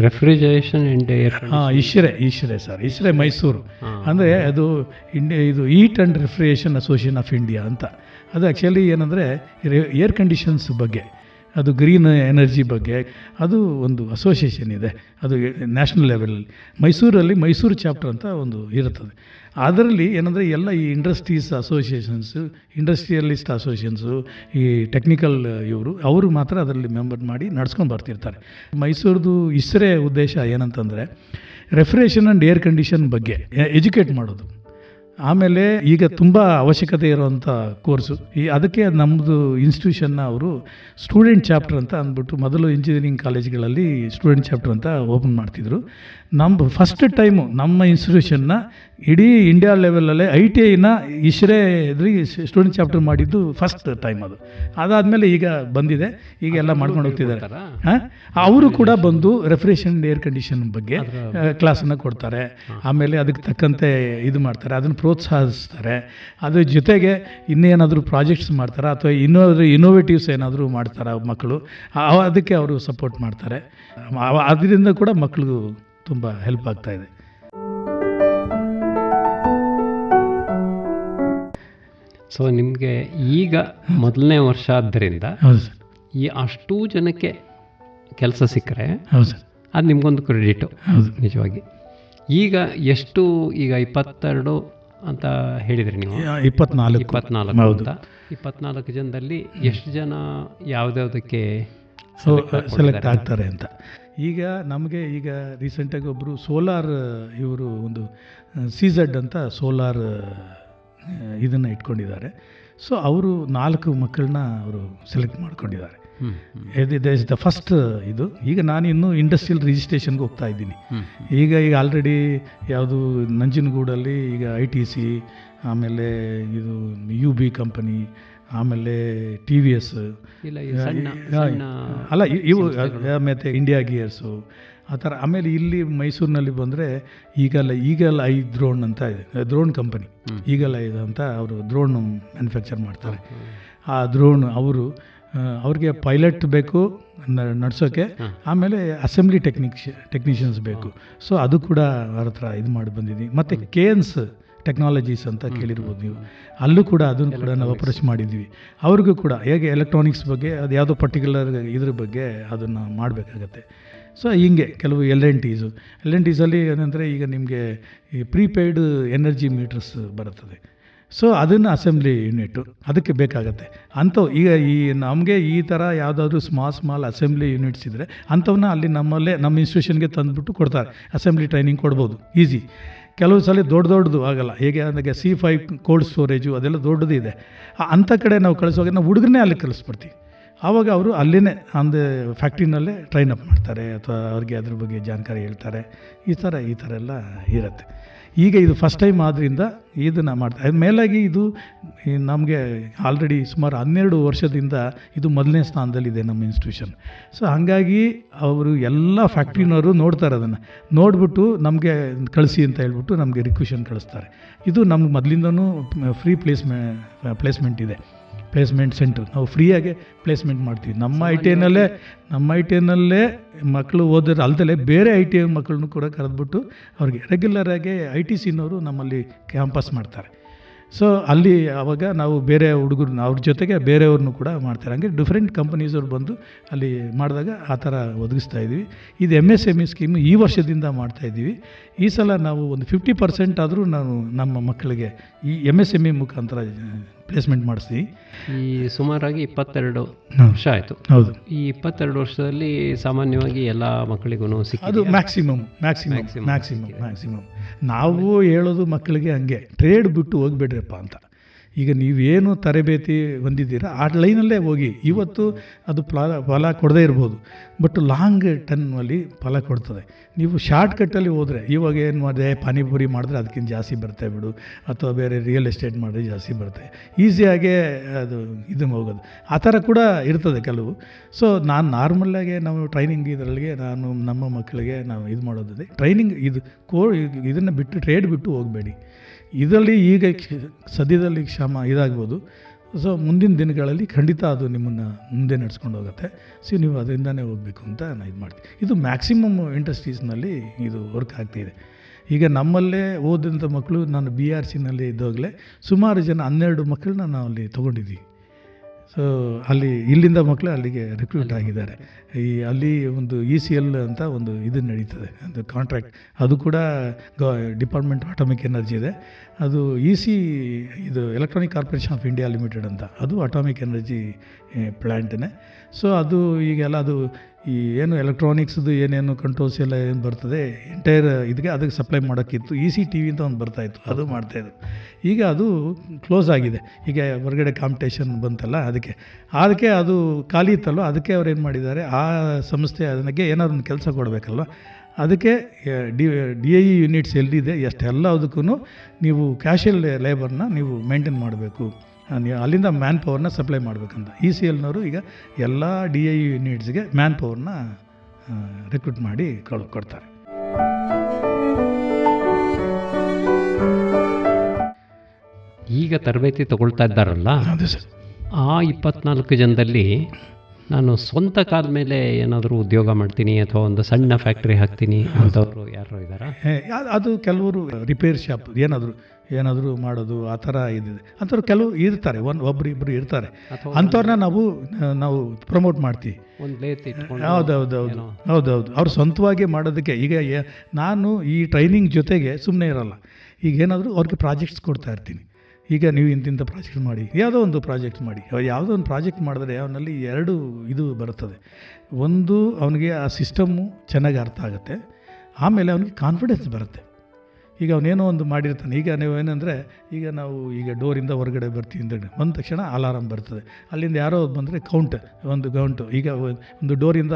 ರೆಫ್ರಿಜರೇಷನ್ ಇಂಡ್ ಏರ್ ಹಾಂ ಇಶ್ರೆ ಇಶ್ರೆ ಸರ್ ಇಶ್ರೆ ಮೈಸೂರು. ಅಂದರೆ ಅದು ಇಂಡಿಯಾ ಇದು heat and refrigeration association of India ಅಂತ. ಅದು ಆ್ಯಕ್ಚುಲಿ ಏನಂದರೆ ಏರ್ ಕಂಡೀಷನ್ಸ್ ಬಗ್ಗೆ ಅದು ಗ್ರೀನ್ ಎನರ್ಜಿ ಬಗ್ಗೆ ಅದು ಒಂದು ಅಸೋಸಿಯೇಷನ್ ಇದೆ. ಅದು ನ್ಯಾಷನಲ್ ಲೆವೆಲಲ್ಲಿ ಮೈಸೂರಲ್ಲಿ ಮೈಸೂರು ಚಾಪ್ಟರ್ ಅಂತ ಒಂದು ಇರುತ್ತದೆ. ಅದರಲ್ಲಿ ಏನಂದರೆ ಎಲ್ಲ ಈ ಇಂಡಸ್ಟ್ರೀಸ್ ಅಸೋಸಿಯೇಷನ್ಸು, ಇಂಡಸ್ಟ್ರಿಯಲಿಸ್ಟ್ ಅಸೋಸಿಯೇಷನ್ಸು, ಈ ಟೆಕ್ನಿಕಲ್ ಇವರು, ಅವರು ಮಾತ್ರ ಅದರಲ್ಲಿ ಮೆಂಬರ್ ಮಾಡಿ ನಡ್ಸ್ಕೊಂಡು ಬರ್ತಿರ್ತಾರೆ. ಮೈಸೂರದು ಇಸ್ರೇ ಉದ್ದೇಶ ಏನಂತಂದರೆ, ರೆಫ್ರಿಜರೇಷನ್ ಆ್ಯಂಡ್ ಏರ್ ಕಂಡೀಷನ್ ಬಗ್ಗೆ ಎಜುಕೇಟ್ ಮಾಡೋದು. ಆಮೇಲೆ ಈಗ ತುಂಬ ಅವಶ್ಯಕತೆ ಇರುವಂಥ ಕೋರ್ಸು. ಈ ಅದಕ್ಕೆ ನಮ್ಮದು ಇನ್ಸ್ಟಿಟ್ಯೂಷನ್ನ ಅವರು ಸ್ಟೂಡೆಂಟ್ ಚಾಪ್ಟರ್ ಅಂತ ಅಂದ್ಬಿಟ್ಟು ಮೊದಲು ಇಂಜಿನಿಯರಿಂಗ್ ಕಾಲೇಜ್ಗಳಲ್ಲಿ ಸ್ಟೂಡೆಂಟ್ ಚಾಪ್ಟರ್ ಅಂತ ಓಪನ್ ಮಾಡ್ತಿದ್ರು. ನಮ್ಮ ಫಸ್ಟ್ ಟೈಮು ನಮ್ಮ ಇನ್ಸ್ಟಿಟ್ಯೂಷನ್ನ ಇಡೀ ಇಂಡಿಯಾ ಲೆವೆಲಲ್ಲೇ ಐ ಟಿ ಐನ ಇಶ್ರೇ ಇದ್ರಿಗೆ ಸ್ಟೂಡೆಂಟ್ ಚಾಪ್ಟರ್ ಮಾಡಿದ್ದು ಫಸ್ಟ್ ಟೈಮ್ ಅದು. ಅದಾದಮೇಲೆ ಈಗ ಬಂದಿದೆ. ಈಗ ಎಲ್ಲ ಮಾಡ್ಕೊಂಡು ಹೋಗ್ತಿದ್ದಾರೆ. ಹಾಂ? ಅವರು ಕೂಡ ಬಂದು ರೆಫ್ರಿಜರೇಷನ್ ಏರ್ ಕಂಡೀಷನ್ ಬಗ್ಗೆ ಕ್ಲಾಸನ್ನು ಕೊಡ್ತಾರೆ. ಆಮೇಲೆ ಅದಕ್ಕೆ ತಕ್ಕಂತೆ ಇದು ಮಾಡ್ತಾರೆ. ಅದನ್ನು ಪ್ರೋತ್ಸಾಹಿಸ್ತಾರೆ. ಅದ್ರ ಜೊತೆಗೆ ಇನ್ನೇನಾದರೂ ಪ್ರಾಜೆಕ್ಟ್ಸ್ ಮಾಡ್ತಾರೆ? ಅಥವಾ ಇನ್ನೋದ್ರ ಇನೋವೇಟಿವ್ಸ್ ಏನಾದರೂ ಮಾಡ್ತಾರೆ ಮಕ್ಕಳು? ಅದಕ್ಕೆ ಅವರು ಸಪೋರ್ಟ್ ಮಾಡ್ತಾರೆ. ಅದರಿಂದ ಕೂಡ ಮಕ್ಕಳಿಗೂ ತುಂಬ ಹೆಲ್ಪ್ ಆಗ್ತಾ ಇದೆ. ಸೊ ನಿಮಗೆ ಈಗ ಮೊದಲನೇ ವರ್ಷ ಆದ್ದರಿಂದ ಹೌದು ಸರ್. ಈ ಅಷ್ಟೂ ಜನಕ್ಕೆ ಕೆಲಸ ಸಿಕ್ಕರೆ ಹೌದು ಸರ್. ಅದು ನಿಮಗೊಂದು ಕ್ರೆಡಿಟು ಹೌದು. ನಿಜವಾಗಿ. ಈಗ ಎಷ್ಟು ಈಗ ಇಪ್ಪತ್ತೆರಡು ಅಂತ ಹೇಳಿದ್ರಿ ನೀವು? ಇಪ್ಪತ್ನಾಲ್ಕು. ಇಪ್ಪತ್ನಾಲ್ಕು ಹೌದಾ. ಇಪ್ಪತ್ನಾಲ್ಕು ಜನದಲ್ಲಿ ಎಷ್ಟು ಜನ ಯಾವ್ದ್ಯಾವ್ದಕ್ಕೆ ಸೊ ಸೆಲೆಕ್ಟ್ ಆಗ್ತಾರೆ ಅಂತ. ಈಗ ನಮಗೆ ಈಗ ರೀಸೆಂಟಾಗಿ ಒಬ್ಬರು ಸೋಲಾರ್ ಇವರು ಒಂದು ಸಿಝಡ್ ಅಂತ ಸೋಲಾರ್ ಇದನ್ನು ಇಟ್ಕೊಂಡಿದ್ದಾರೆ. ಸೊ ಅವರು ನಾಲ್ಕು ಮಕ್ಕಳನ್ನ ಅವರು ಸೆಲೆಕ್ಟ್ ಮಾಡ್ಕೊಂಡಿದ್ದಾರೆ. ಇದು ಇಸ್ ದ ಫಸ್ಟ್ ಇದು. ಈಗ ನಾನು ಇನ್ನೂ ಇಂಡಸ್ಟ್ರಿಯಲ್ ರಿಜಿಸ್ಟ್ರೇಷನ್ಗೆ ಹೋಗ್ತಾ ಇದ್ದೀನಿ. ಈಗ ಈಗ ಆಲ್ರೆಡಿ ಯಾವುದು ನಂಜನಗೂಡಲ್ಲಿ ಈಗ ಐ ಟಿ ಸಿ ಆಮೇಲೆ ಇದು ಯು ಬಿ ಕಂಪನಿ ಆಮೇಲೆ ಟಿ ವಿ ಎಸ್ ಅಲ್ಲ ಇವು ಮತ್ತು ಇಂಡಿಯಾ ಗಿಯರ್ಸು ಆ ಥರ ಆಮೇಲೆ ಇಲ್ಲಿ ಮೈಸೂರಿನಲ್ಲಿ ಬಂದರೆ ಈಗಲ್ಲ ಈಗಲ್ಲ ಐ ದ್ರೋಣ್ ಅಂತ ಇದೆ. ದ್ರೋಣ್ ಕಂಪನಿ ಈಗಲ್ಲ ಇದು ಅಂತ ಅವರು ದ್ರೋಣ್ ಮ್ಯಾನುಫ್ಯಾಕ್ಚರ್ ಮಾಡ್ತಾರೆ. ಆ ದ್ರೋಣ್ ಅವರು ಅವ್ರಿಗೆ ಪೈಲಟ್ ಬೇಕು ನಡೆಸೋಕ್ಕೆ ಆಮೇಲೆ ಅಸೆಂಬ್ಲಿ ಟೆಕ್ನಿಕ್ಷ ಟೆಕ್ನಿಷಿಯನ್ಸ್ ಬೇಕು. ಸೊ ಅದು ಕೂಡ ಅವ್ರ ಹತ್ರ ಇದು ಮಾಡಿ ಬಂದಿದ್ದೀನಿ ಮತ್ತು ಕೆ ಎನ್ಸ್ ಟೆಕ್ನಾಲಜೀಸ್ ಅಂತ ಕೇಳಿರ್ಬೋದು ನೀವು. ಅಲ್ಲೂ ಕೂಡ ಅದನ್ನು ಕೂಡ ನಾವು ಅಪ್ರೋಚ್ ಮಾಡಿದ್ವಿ. ಅವ್ರಿಗೂ ಕೂಡ ಹೇಗೆ ಎಲೆಕ್ಟ್ರಾನಿಕ್ಸ್ ಬಗ್ಗೆ ಅದು ಯಾವುದೋ ಪರ್ಟಿಕ್ಯುಲರ್ ಇದ್ರ ಬಗ್ಗೆ ಅದನ್ನು ಮಾಡಬೇಕಾಗತ್ತೆ. ಸೊ ಹೀಗೆ ಕೆಲವು L N Ts L N ಟೀಸಲ್ಲಿ ಏನಂದರೆ ಈಗ ನಿಮಗೆ ಈ ಪ್ರೀಪೇಯ್ಡ್ ಎನರ್ಜಿ ಮೀಟರ್ಸ್ ಬರುತ್ತದೆ. ಸೊ ಅದನ್ನು ಅಸೆಂಬ್ಲಿ ಯೂನಿಟು ಅದಕ್ಕೆ ಬೇಕಾಗತ್ತೆ. ಅಂಥವು ಈಗ ಈ ನಮಗೆ ಈ ಥರ ಯಾವುದಾದ್ರೂ ಸ್ಮಾಲ್ ಸ್ಮಾಲ್ ಅಸೆಂಬ್ಲಿ ಯೂನಿಟ್ಸ್ ಇದ್ದರೆ ಅಂಥವನ್ನ ಅಲ್ಲಿ ನಮ್ಮಲ್ಲೇ ನಮ್ಮ ಇನ್ಸ್ಟಿಟ್ಯೂಷನ್ಗೆ ತಂದುಬಿಟ್ಟು ಕೊಡ್ತಾರೆ. ಅಸೆಂಬ್ಲಿ ಟ್ರೈನಿಂಗ್ ಕೊಡ್ಬೋದು. ಈಸಿ ಕೆಲವು ಸಲ ದೊಡ್ಡ ದೊಡ್ಡದು ಆಗಲ್ಲ. ಹೇಗೆ ಅಂದರೆ ಸಿ ಫೈವ್ ಕೋಲ್ಡ್ ಸ್ಟೋರೇಜು ಅದೆಲ್ಲ ದೊಡ್ಡದು ಇದೆ ಆ- ಅಂಥ ಕಡೆ ನಾವು ಕಳಿಸುವಾಗ ನಾವು ಹುಡುಗರನ್ನೇ ಅಲ್ಲಿ ಕಳಿಸ್ಬಿಡ್ತೀವಿ. ಆವಾಗ ಅವರು ಅಲ್ಲೇ ಅಂದರೆ ಫ್ಯಾಕ್ಟ್ರಿನಲ್ಲೇ ಟ್ರೈನ್ ಅಪ್ ಮಾಡ್ತಾರೆ ಅಥವಾ ಅವ್ರಿಗೆ ಅದ್ರ ಬಗ್ಗೆ ಜಾಣಕಾರಿ ಹೇಳ್ತಾರೆ. ಈ ಥರ ಈ ಥರ ಎಲ್ಲ ಇರುತ್ತೆ. ಈಗ ಇದು ಫಸ್ಟ್ ಟೈಮ್ ಆದ್ದರಿಂದ ಇದನ್ನು ಮಾಡ್ತಾರೆ ಅದ್ರ ಮೇಲಾಗಿ ಇದು ನಮಗೆ ಆಲ್ರೆಡಿ ಸುಮಾರು ಹನ್ನೆರಡು ವರ್ಷದಿಂದ ಇದು ಮೊದಲನೇ ಸ್ಥಾನದಲ್ಲಿದೆ ನಮ್ಮ ಇನ್ಸ್ಟಿಟ್ಯೂಷನ್ ಸೊ ಹಾಗಾಗಿ ಅವರು ಎಲ್ಲ ಫ್ಯಾಕ್ಟ್ರಿನವರು ನೋಡ್ತಾರೆ ಅದನ್ನು ನೋಡಿಬಿಟ್ಟು ನಮಗೆ ಕಳಿಸಿ ಅಂತ ಹೇಳ್ಬಿಟ್ಟು ನಮಗೆ ರಿಕ್ವೆಷನ್ ಕಳಿಸ್ತಾರೆ. ಇದು ನಮ್ಗೆ ಮೊದಲಿಂದನೂ ಫ್ರೀ ಪ್ಲೇಸ್ಮೆ ಪ್ಲೇಸ್ಮೆಂಟ್ ಇದೆ. ಪ್ಲೇಸ್ಮೆಂಟ್ ಸೆಂಟ್ರ್ ನಾವು ಫ್ರೀಯಾಗೆ ಪ್ಲೇಸ್ಮೆಂಟ್ ಮಾಡ್ತೀವಿ. ನಮ್ಮ ಐ ಟಿ ಐನಲ್ಲೇ ನಮ್ಮ ಐ ಟಿ ಐನಲ್ಲೇ ಮಕ್ಕಳು ಓದಿದ್ರೆ ಅಲ್ದಲೆ ಬೇರೆ ಐ ಟಿ ಐ ಮಕ್ಕಳನ್ನು ಕೂಡ ಕರೆದ್ಬಿಟ್ಟು ಅವ್ರಿಗೆ ರೆಗ್ಯುಲರಾಗಿ ಐ ಟಿ ಸಿನವರು ನಮ್ಮಲ್ಲಿ ಕ್ಯಾಂಪಸ್ ಮಾಡ್ತಾರೆ. ಸೊ ಅಲ್ಲಿ ಆವಾಗ ನಾವು ಬೇರೆ ಹುಡುಗರು ಅವ್ರ ಜೊತೆಗೆ ಬೇರೆಯವ್ರನ್ನೂ ಕೂಡ ಮಾಡ್ತಾರೆ. ಹಂಗೆ ಡಿಫ್ರೆಂಟ್ ಕಂಪನೀಸವ್ರು ಬಂದು ಅಲ್ಲಿ ಮಾಡಿದಾಗ ಆ ಥರ ಒದಗಿಸ್ತಾ ಇದ್ದೀವಿ. ಇದು M S M E scheme ಈ ವರ್ಷದಿಂದ ಮಾಡ್ತಾ ಇದ್ದೀವಿ. ಈ ಸಲ ನಾವು ಒಂದು ಫಿಫ್ಟಿ ಪರ್ಸೆಂಟ್ ಆದರೂ ನಾವು ನಮ್ಮ ಮಕ್ಕಳಿಗೆ ಈ ಎಂ ಎಸ್ ಎಂ ಇ ಮುಖಾಂತರ ಪ್ಲೇಸ್ಮೆಂಟ್ ಮಾಡಿಸಿ ಈ ಸುಮಾರಾಗಿ ಇಪ್ಪತ್ತೆರಡು ವರ್ಷ ಆಯಿತು. ಹೌದು. ಈ ಇಪ್ಪತ್ತೆರಡು ವರ್ಷದಲ್ಲಿ ಸಾಮಾನ್ಯವಾಗಿ ಎಲ್ಲ ಮಕ್ಕಳಿಗೂ ಅದು ಮ್ಯಾಕ್ಸಿಮಮ್ ಮ್ಯಾಕ್ಸಿಮಮ್ ಮ್ಯಾಕ್ಸಿಮಮ್ ಮ್ಯಾಕ್ಸಿಮಮ್ ನಾವು ಹೇಳೋದು ಮಕ್ಕಳಿಗೆ ಹಂಗೆ. ಟ್ರೇಡ್ ಬಿಟ್ಟು ಹೋಗ್ಬೇಡ್ರಪ್ಪ ಅಂತ. ಈಗ ನೀವೇನು ತರಬೇತಿ ಹೊಂದಿದ್ದೀರ, ಆ ಲೈನಲ್ಲೇ ಹೋಗಿ. ಇವತ್ತು ಅದು ಫಲ ಫಲ ಕೊಡದೇ ಇರ್ಬೋದು. ಬಟ್ ಲಾಂಗ್ ಟರ್ಮಲ್ಲಿ ಫಲ ಕೊಡ್ತದೆ. ನೀವು ಶಾರ್ಟ್ ಕಟ್ಟಲ್ಲಿ ಹೋದರೆ, ಇವಾಗ ಏನು ಮಾಡಿದೆ, ಪಾನಿಪುರಿ ಮಾಡಿದ್ರೆ ಅದಕ್ಕಿಂತ ಜಾಸ್ತಿ ಬರುತ್ತೆ ಬಿಡು. ಅಥವಾ ಬೇರೆ ರಿಯಲ್ ಎಸ್ಟೇಟ್ ಮಾಡಿದ್ರೆ ಜಾಸ್ತಿ ಬರುತ್ತೆ ಈಸಿಯಾಗೇ ಅದು ಇದು ಹೋಗೋದು. ಆ ಥರ ಕೂಡ ಇರ್ತದೆ ಕೆಲವು. ಸೊ ನಾನು ನಾರ್ಮಲ್ಲಾಗೆ ನಾವು ಟ್ರೈನಿಂಗ್ ಇದರಲ್ಲಿಗೆ ನಾನು ನಮ್ಮ ಮಕ್ಕಳಿಗೆ ನಾವು ಇದು ಮಾಡೋದಿದೆ. ಟ್ರೈನಿಂಗ್ ಇದು, ಕೋ ಇದನ್ನು ಬಿಟ್ಟು ಟ್ರೇಡ್ ಬಿಟ್ಟು ಹೋಗಬೇಡಿ. ಇದರಲ್ಲಿ ಈಗ ಸದ್ಯದಲ್ಲಿ ಕ್ಷಮ ಇದಾಗ್ಬೋದು. ಸೊ ಮುಂದಿನ ದಿನಗಳಲ್ಲಿ ಖಂಡಿತ ಅದು ನಿಮ್ಮನ್ನು ಮುಂದೆ ನಡೆಸ್ಕೊಂಡು ಹೋಗುತ್ತೆ. ಸೊ ನೀವು ಅದರಿಂದನೇ ಹೋಗಬೇಕು ಅಂತ ನಾನು ಇದು ಮಾಡ್ತೀನಿ. ಇದು ಮ್ಯಾಕ್ಸಿಮಮ್ ಇಂಡಸ್ಟ್ರೀಸ್ನಲ್ಲಿ ಇದು ವರ್ಕ್ ಆಗ್ತಿದೆ ಈಗ ನಮ್ಮಲ್ಲೇ ಓದಿದಂಥ ಮಕ್ಕಳು ನಾನು ಬಿ ಆರ್ ಸಿನಲ್ಲಿ ಇದ್ದಾಗಲೇ ಸುಮಾರು ಜನ ಹನ್ನೆರಡು ಮಕ್ಕಳನ್ನ ನಾವು ಅಲ್ಲಿ ತೊಗೊಂಡಿದ್ದೀವಿ. ಸೊ ಅಲ್ಲಿ, ಇಲ್ಲಿಂದ ಮಕ್ಕಳು ಅಲ್ಲಿಗೆ ರಿಕ್ರೂಟ್ ಆಗಿದ್ದಾರೆ. ಈ, ಅಲ್ಲಿ ಒಂದು ಇ ಸಿ ಎಲ್ ಅಂತ ಒಂದು ಇದು ನಡೀತದೆ, ಒಂದು ಕಾಂಟ್ರಾಕ್ಟ್ ಅದು ಕೂಡ ಗ ಡಿಪಾರ್ಟ್ಮೆಂಟ್ ಅಟಾಮಿಕ್ ಎನರ್ಜಿ ಇದೆ. ಅದು ಇ ಸಿ ಇದು electronic corporation of India limited ಅಂತ. ಅದು ಅಟಾಮಿಕ್ ಎನರ್ಜಿ ಪ್ಲ್ಯಾಂಟೇ ಸೊ ಅದು ಈಗೆಲ್ಲ ಅದು ಈ ಏನು ಎಲೆಕ್ಟ್ರಾನಿಕ್ಸ್ದು ಏನೇನು ಕಂಟ್ರೋಲ್ಸ್ ಎಲ್ಲ ಏನು ಬರ್ತದೆ ಎಂಟೈರ್ ಇದಕ್ಕೆ ಅದಕ್ಕೆ ಸಪ್ಲೈ ಮಾಡೋಕ್ಕಿತ್ತು. ಇ ಸಿ ಟಿ ವಿ ಅಂತ ಒಂದು ಬರ್ತಾಯಿತ್ತು ಅದು ಮಾಡ್ತಾಯಿದ್ರು ಈಗ ಅದು ಕ್ಲೋಸ್ ಆಗಿದೆ. ಈಗ ಹೊರಗಡೆ ಕಾಂಪಿಟೇಷನ್ ಬಂತಲ್ಲ, ಅದಕ್ಕೆ. ಅದಕ್ಕೆ ಅದು ಖಾಲಿ ಇತ್ತಲ್ವ, ಅದಕ್ಕೆ ಅವ್ರು ಏನು ಮಾಡಿದ್ದಾರೆ, ಆ ಸಂಸ್ಥೆ ಅದಕ್ಕೆ ಏನಾದ್ರು ಒಂದು ಕೆಲಸ ಕೊಡಬೇಕಲ್ವ? ಅದಕ್ಕೆ ಡಿ ಡಿ ಐ ಯೂನಿಟ್ಸ್ ಎಲ್ಲಿದೆ, ಎಷ್ಟೆಲ್ಲ ಅದಕ್ಕೂ ನೀವು ಕ್ಯಾಶುಯಲ್ ಲೇಬರ್ನ ನೀವು ಮೇಂಟೈನ್ ಮಾಡಬೇಕು. ಅಲ್ಲಿಂದ ಮ್ಯಾನ್ ಪವರ್ನ ಸಪ್ಲೈ ಮಾಡಬೇಕಂತ ಇ ಸಿ ಎಲ್ನವರು ಈಗ ಎಲ್ಲ ಡಿ ಐ ಯೂನಿಟ್ಸ್ಗೆ ಮ್ಯಾನ್ ಪವರ್ನ ರಿಕ್ರೂಟ್ ಮಾಡಿ ಕಳು ಕೊಡ್ತಾರೆ. ಈಗ ತರಬೇತಿ ತಗೊಳ್ತಾ ಇದ್ದಾರಲ್ಲ? ಅದೇ ಸರ್. ಆ ಇಪ್ಪತ್ನಾಲ್ಕು ಜನದಲ್ಲಿ ನಾನು ಸ್ವಂತ ಕಾಲ ಮೇಲೆ ಏನಾದರೂ ಉದ್ಯೋಗ ಮಾಡ್ತೀನಿ ಅಥವಾ ಒಂದು ಸಣ್ಣ ಫ್ಯಾಕ್ಟ್ರಿ ಹಾಕ್ತೀನಿ ಅಂತವರು ಯಾರು ಇದ್ದಾರಾ? ಅದು ಕೆಲವರು ರಿಪೇರ್ ಶಾಪ್ ಏನಾದರೂ ಏನಾದರೂ ಮಾಡೋದು ಆ ಥರ ಇದಿದೆ. ಅಂಥವ್ರು ಕೆಲವು ಇರ್ತಾರೆ ಒಂದು ಒಬ್ರು ಇಬ್ಬರು ಇರ್ತಾರೆ. ಅಥವಾ ಅಂಥವ್ರನ್ನ ನಾವು ನಾವು ಪ್ರಮೋಟ್ ಮಾಡ್ತೀವಿ. ಹೌದೌದೌದು. ಹೌದೌದು. ಅವ್ರು ಸ್ವಂತವಾಗಿ ಮಾಡೋದಕ್ಕೆ ಈಗ ನಾನು ಈ ಟ್ರೈನಿಂಗ್ ಜೊತೆಗೆ ಸುಮ್ಮನೆ ಇರಲ್ಲ. ಈಗ ಏನಾದರೂ ಅವ್ರಿಗೆ ಪ್ರಾಜೆಕ್ಟ್ಸ್ ಕೊಡ್ತಾ ಇರ್ತೀನಿ. ಈಗ ನೀವು ಇಂತಿಂಥ ಪ್ರಾಜೆಕ್ಟ್ ಮಾಡಿ ಯಾವುದೋ ಒಂದು ಪ್ರಾಜೆಕ್ಟ್ ಮಾಡಿ. ಯಾವುದೋ ಒಂದು ಪ್ರಾಜೆಕ್ಟ್ ಮಾಡಿದ್ರೆ ಅವನಲ್ಲಿ ಎರಡು ಇದು ಬರುತ್ತದೆ. ಒಂದು ಅವನಿಗೆ ಆ ಸಿಸ್ಟಮ್ಮು ಚೆನ್ನಾಗಿ ಅರ್ಥ ಆಗುತ್ತೆ. ಆಮೇಲೆ ಅವನಿಗೆ ಕಾನ್ಫಿಡೆನ್ಸ್ ಬರುತ್ತೆ. ಈಗ ಅವನೇನೋ ಒಂದು ಮಾಡಿರ್ತಾನೆ. ಈಗ ನೀವು ಏನಂದರೆ, ಈಗ ನಾವು ಈಗ ಡೋರಿಂದ ಹೊರಗಡೆ ಬರ್ತೀವಿ ಅಂತ ಬಂದ ತಕ್ಷಣ ಅಲಾರಾಮ್ ಬರ್ತದೆ. ಅಲ್ಲಿಂದ ಯಾರೋ ಬಂದರೆ ಕೌಂಟ್ ಒಂದು ಕೌಂಟು ಈಗ ಒಂದು ಡೋರಿಂದ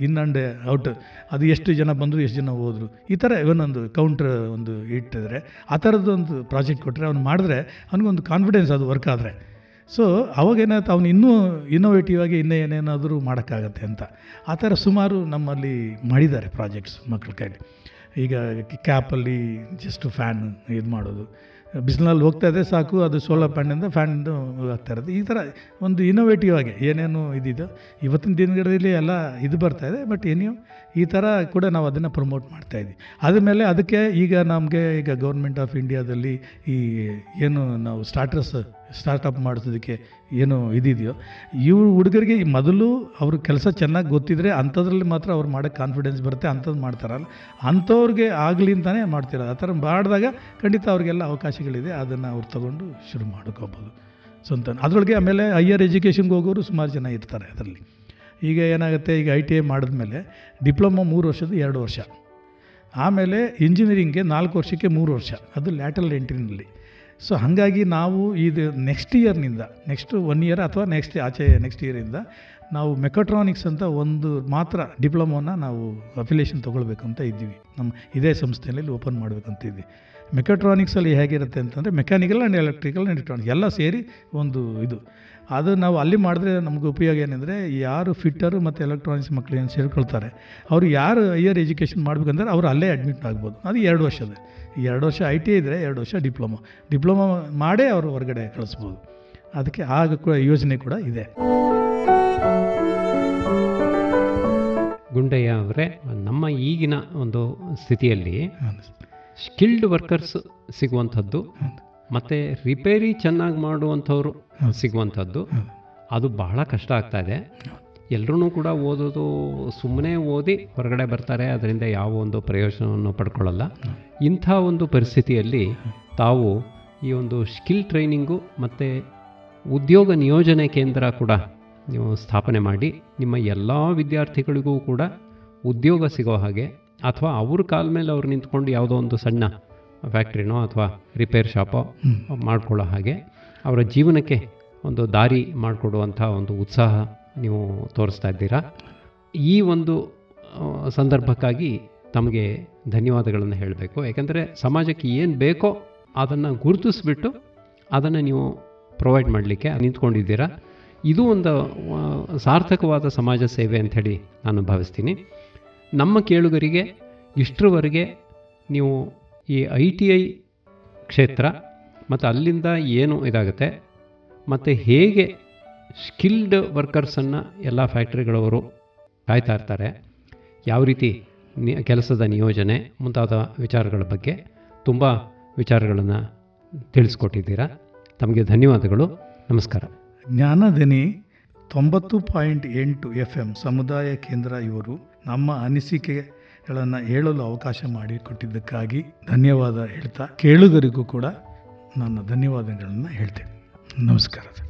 ಇನ್ ಆ್ಯಂಡ್ ಔಟ್ ಅದು ಎಷ್ಟು ಜನ ಬಂದರು, ಎಷ್ಟು ಜನ ಹೋದರು. ಈ ಥರ ಇವನೊಂದು ಕೌಂಟ್ರ್ ಒಂದು ಇಟ್ಟಿದ್ರೆ, ಆ ಥರದ್ದೊಂದು ಪ್ರಾಜೆಕ್ಟ್ ಕೊಟ್ಟರೆ ಅವ್ನು ಮಾಡಿದ್ರೆ ಅವ್ನಿಗೊಂದು ಕಾನ್ಫಿಡೆನ್ಸ್ ಅದು ವರ್ಕ್ ಆದರೆ. ಸೊ ಅವಾಗೇನಾಯ್ತು ಅವನು ಇನ್ನೂ ಇನ್ನೋವೇಟಿವ್ ಆಗಿ ಇನ್ನೂ ಏನೇನಾದರೂ ಮಾಡೋಕ್ಕಾಗತ್ತೆ ಅಂತ. ಆ ಥರ ಸುಮಾರು ನಮ್ಮಲ್ಲಿ ಮಾಡಿದ್ದಾರೆ ಪ್ರಾಜೆಕ್ಟ್ಸ್ ಮಕ್ಕಳ ಕೈಲಿ. ಈಗ ಕ್ಯಾಪಲ್ಲಿ ಜಸ್ಟ್ ಫ್ಯಾನ್ ಇದು ಮಾಡೋದು. ಬಿಸಿಲಲ್ಲಿ ಹೋಗ್ತಾ ಇದೆ ಸಾಕು, ಅದು ಸೋಲಾರ್ ಪ್ಯಾನಿಂದ ಫ್ಯಾನಿಂದ ಆಗ್ತಾ ಇರೋದು. ಈ ಥರ ಒಂದು ಇನೋವೇಟಿವ್ ಆಗಿ ಏನೇನು ಇದಿದೆ. ಇವತ್ತಿನ ದಿನಗಳಲ್ಲಿ ಎಲ್ಲ ಇದು ಬರ್ತಾ ಇದೆ ಬಟ್ ಏನು ಈ ಥರ ಕೂಡ ನಾವು ಅದನ್ನು ಪ್ರಮೋಟ್ ಮಾಡ್ತಾ ಇದ್ವಿ ಆದಮೇಲೆ ಅದಕ್ಕೆ ಈಗ ನಮಗೆ ಈಗ ಗೌರ್ಮೆಂಟ್ ಆಫ್ ಇಂಡಿಯಾದಲ್ಲಿ ಈ ಏನು ನಾವು ಸ್ಟಾರ್ಟರ್ಸ್ ಸ್ಟಾರ್ಟಪ್ ಮಾಡಿಸೋದಕ್ಕೆ ಏನು ಇದಿದೆಯೋ. ಇವ್ರು ಹುಡುಗರಿಗೆ ಮೊದಲು ಅವ್ರ ಕೆಲಸ ಚೆನ್ನಾಗಿ ಗೊತ್ತಿದ್ರೆ ಅಂಥದ್ರಲ್ಲಿ ಮಾತ್ರ ಅವ್ರು ಮಾಡೋಕ್ಕೆ ಕಾನ್ಫಿಡೆನ್ಸ್ ಬರುತ್ತೆ ಅಂಥದ್ದು ಮಾಡ್ತಾರಲ್ಲ. ಅಂಥವ್ರಿಗೆ ಆಗಲಿ ಅಂತಲೇ ಮಾಡ್ತಿರೋದು ಆ ಥರ ಮಾಡಿದಾಗ ಖಂಡಿತ ಅವ್ರಿಗೆಲ್ಲ ಅವಕಾಶಗಳಿದೆ, ಅದನ್ನು ಅವ್ರು ತಗೊಂಡು ಶುರು ಮಾಡ್ಕೋಬೋದು. ಸ್ವಂತ, ಅದರೊಳಗೆ ಆಮೇಲೆ ಹೈಯರ್ ಎಜುಕೇಷನ್ಗೆ ಹೋಗೋರು ಸುಮಾರು ಜನ ಇರ್ತಾರೆ ಅದರಲ್ಲಿ. ಈಗ ಏನಾಗುತ್ತೆ, ಈಗ ಐ ಟಿ ಐ ಮಾಡಿದ್ಮೇಲೆ ಡಿಪ್ಲೊಮಾ ಮೂರು ವರ್ಷದ ಎರಡು ವರ್ಷ. ಆಮೇಲೆ ಇಂಜಿನಿಯರಿಂಗ್ಗೆ ನಾಲ್ಕು ವರ್ಷಕ್ಕೆ ಮೂರು ವರ್ಷ. ಅದು ಲ್ಯಾಟಲ್ ಎಂಟ್ರಿನಲ್ಲಿ ಸೊ ಹಾಗಾಗಿ ನಾವು ಇದು ನೆಕ್ಸ್ಟ್ ಇಯರ್ನಿಂದ ನೆಕ್ಸ್ಟ್ ಒನ್ ಇಯರ್ ಅಥವಾ ನೆಕ್ಸ್ಟ್ ಆಚೆ ನೆಕ್ಸ್ಟ್ ಇಯರಿಂದ ನಾವು ಮೆಕಟ್ರಾನಿಕ್ಸ್ ಅಂತ ಒಂದು ಮಾತ್ರ ಡಿಪ್ಲೊಮೋನ ನಾವು ಅಫಿಲೇಷನ್ ತೊಗೊಳ್ಬೇಕು ಅಂತ ಇದ್ದೀವಿ. ನಮ್ಮ ಇದೇ ಸಂಸ್ಥೆಯಲ್ಲಿ ಓಪನ್ ಮಾಡಬೇಕಂತ ಇದ್ದೀವಿ. ಮೆಕಟ್ರಾನಿಕ್ಸಲ್ಲಿ ಹೇಗಿರುತ್ತೆ ಅಂತಂದರೆ mechanical and electrical and electronics ಎಲ್ಲ ಸೇರಿ ಒಂದು ಇದು. ಅದು ನಾವು ಅಲ್ಲಿ ಮಾಡಿದ್ರೆ ನಮಗೆ ಉಪಯೋಗ ಏನಂದರೆ ಯಾರು ಫಿಟ್ಟರು ಮತ್ತು ಎಲೆಕ್ಟ್ರಾನಿಕ್ಸ್ ಮಕ್ಕಳು ಏನು ಸೇರ್ಕೊಳ್ತಾರೆ ಅವರು ಯಾರು ಹೈಯರ್ ಎಜುಕೇಷನ್ ಮಾಡಬೇಕಂದ್ರೆ ಅವರು ಅಲ್ಲೇ ಅಡ್ಮಿಟ್ ಆಗ್ಬೋದು. ಅದು ಎರಡು ವರ್ಷದ ಎರಡು ವರ್ಷ ಐ ಟಿ ಇದ್ದರೆ ಎರಡು ವರ್ಷ ಡಿಪ್ಲೊಮೊ. ಡಿಪ್ಲೊಮೊ ಮಾಡೇ ಅವರು ಹೊರಗಡೆ ಕಳಿಸ್ಬೋದು. ಅದಕ್ಕೆ ಆಗ ಕೂಡ ಯೋಜನೆ ಕೂಡ ಇದೆ. ಗುಂಡಯ್ಯ ಅವರೇ ನಮ್ಮ ಈಗಿನ ಒಂದು ಸ್ಥಿತಿಯಲ್ಲಿ ಸ್ಕಿಲ್ಡ್ ವರ್ಕರ್ಸ್ ಸಿಗುವಂಥದ್ದು ಮತ್ತು ರಿಪೇರಿ ಚೆನ್ನಾಗಿ ಮಾಡುವಂಥವ್ರು ಸಿಗುವಂಥದ್ದು ಅದು ಬಹಳ ಕಷ್ಟ ಆಗ್ತಾ ಇದೆ. ಎಲ್ಲರೂ ಕೂಡ ಓದೋದು ಸುಮ್ಮನೆ ಓದಿ ಹೊರಗಡೆ ಬರ್ತಾರೆ ಅದರಿಂದ ಯಾವ ಒಂದು ಪ್ರಯೋಜನವನ್ನು ಪಡ್ಕೊಳ್ಳಲ್ಲ. ಇಂಥ ಒಂದು ಪರಿಸ್ಥಿತಿಯಲ್ಲಿ ತಾವು ಈ ಒಂದು ಸ್ಕಿಲ್ ಟ್ರೈನಿಂಗು ಮತ್ತು ಉದ್ಯೋಗ ನಿಯೋಜನೆ ಕೇಂದ್ರ ಕೂಡ ನೀವು ಸ್ಥಾಪನೆ ಮಾಡಿ ನಿಮ್ಮ ಎಲ್ಲ ವಿದ್ಯಾರ್ಥಿಗಳಿಗೂ ಕೂಡ ಉದ್ಯೋಗ ಸಿಗೋ ಹಾಗೆ ಅಥವಾ ಅವ್ರ ಕಾಲ ಮೇಲೆ ಅವ್ರು ನಿಂತ್ಕೊಂಡು ಯಾವುದೋ ಒಂದು ಸಣ್ಣ ಫ್ಯಾಕ್ಟ್ರಿನೋ ಅಥವಾ ರಿಪೇರ್ ಶಾಪೋ ಮಾಡ್ಕೊಳ್ಳೋ ಹಾಗೆ ಅವರ ಜೀವನಕ್ಕೆ ಒಂದು ದಾರಿ ಮಾಡಿಕೊಡುವಂಥ ಒಂದು ಉತ್ಸಾಹ ನೀವು ತೋರಿಸ್ತಾ ಇದ್ದೀರಾ? ಈ ಒಂದು ಸಂದರ್ಭಕ್ಕಾಗಿ ತಮಗೆ ಧನ್ಯವಾದಗಳನ್ನು ಹೇಳಬೇಕು. ಯಾಕೆಂದರೆ ಸಮಾಜಕ್ಕೆ ಏನು ಬೇಕೋ ಅದನ್ನು ಗುರುತಿಸ್ಬಿಟ್ಟು ಅದನ್ನು ನೀವು ಪ್ರೊವೈಡ್ ಮಾಡಲಿಕ್ಕೆ ನಿಂತ್ಕೊಂಡಿದ್ದೀರಾ. ಇದು ಒಂದು ಸಾರ್ಥಕವಾದ ಸಮಾಜ ಸೇವೆ ಅಂಥೇಳಿ ನಾನು ಭಾವಿಸ್ತೀನಿ. ನಮ್ಮ ಕೇಳುಗರಿಗೆ ಇಷ್ಟರವರೆಗೆ ನೀವು ಈ ಐ ಟಿ ಐ ಕ್ಷೇತ್ರ, ಮತ್ತು ಅಲ್ಲಿಂದ ಏನು ಇದಾಗುತ್ತೆ, ಮತ್ತು ಹೇಗೆ ಸ್ಕಿಲ್ಡ್ ವರ್ಕರ್ಸನ್ನು ಎಲ್ಲ ಫ್ಯಾಕ್ಟ್ರಿಗಳವರು ಕಾಯ್ತಾ ಇರ್ತಾರೆ. ಯಾವ ರೀತಿ ನಿ, ಕೆಲಸದ ನಿಯೋಜನೆ ಮುಂತಾದ ವಿಚಾರಗಳ ಬಗ್ಗೆ ತುಂಬ ವಿಚಾರಗಳನ್ನು ತಿಳಿಸ್ಕೊಟ್ಟಿದ್ದೀರಾ. ತಮಗೆ ಧನ್ಯವಾದಗಳು. ನಮಸ್ಕಾರ. ಜ್ಞಾನದಿನಿ ತೊಂಬತ್ತು ಪಾಯಿಂಟ್ ಎಂಟು ಎಫ್ ಎಂ ಸಮುದಾಯ ಕೇಂದ್ರ ಇವರು ನಮ್ಮ ಅನಿಸಿಕೆಗಳನ್ನು ಹೇಳಲು ಅವಕಾಶ ಮಾಡಿಕೊಟ್ಟಿದ್ದಕ್ಕಾಗಿ ಧನ್ಯವಾದ ಹೇಳ್ತಾ ಕೇಳುಗರಿಗೂ ಕೂಡ ನನ್ನ ಧನ್ಯವಾದಗಳನ್ನು ಹೇಳ್ತೇನೆ. ನಮಸ್ಕಾರ.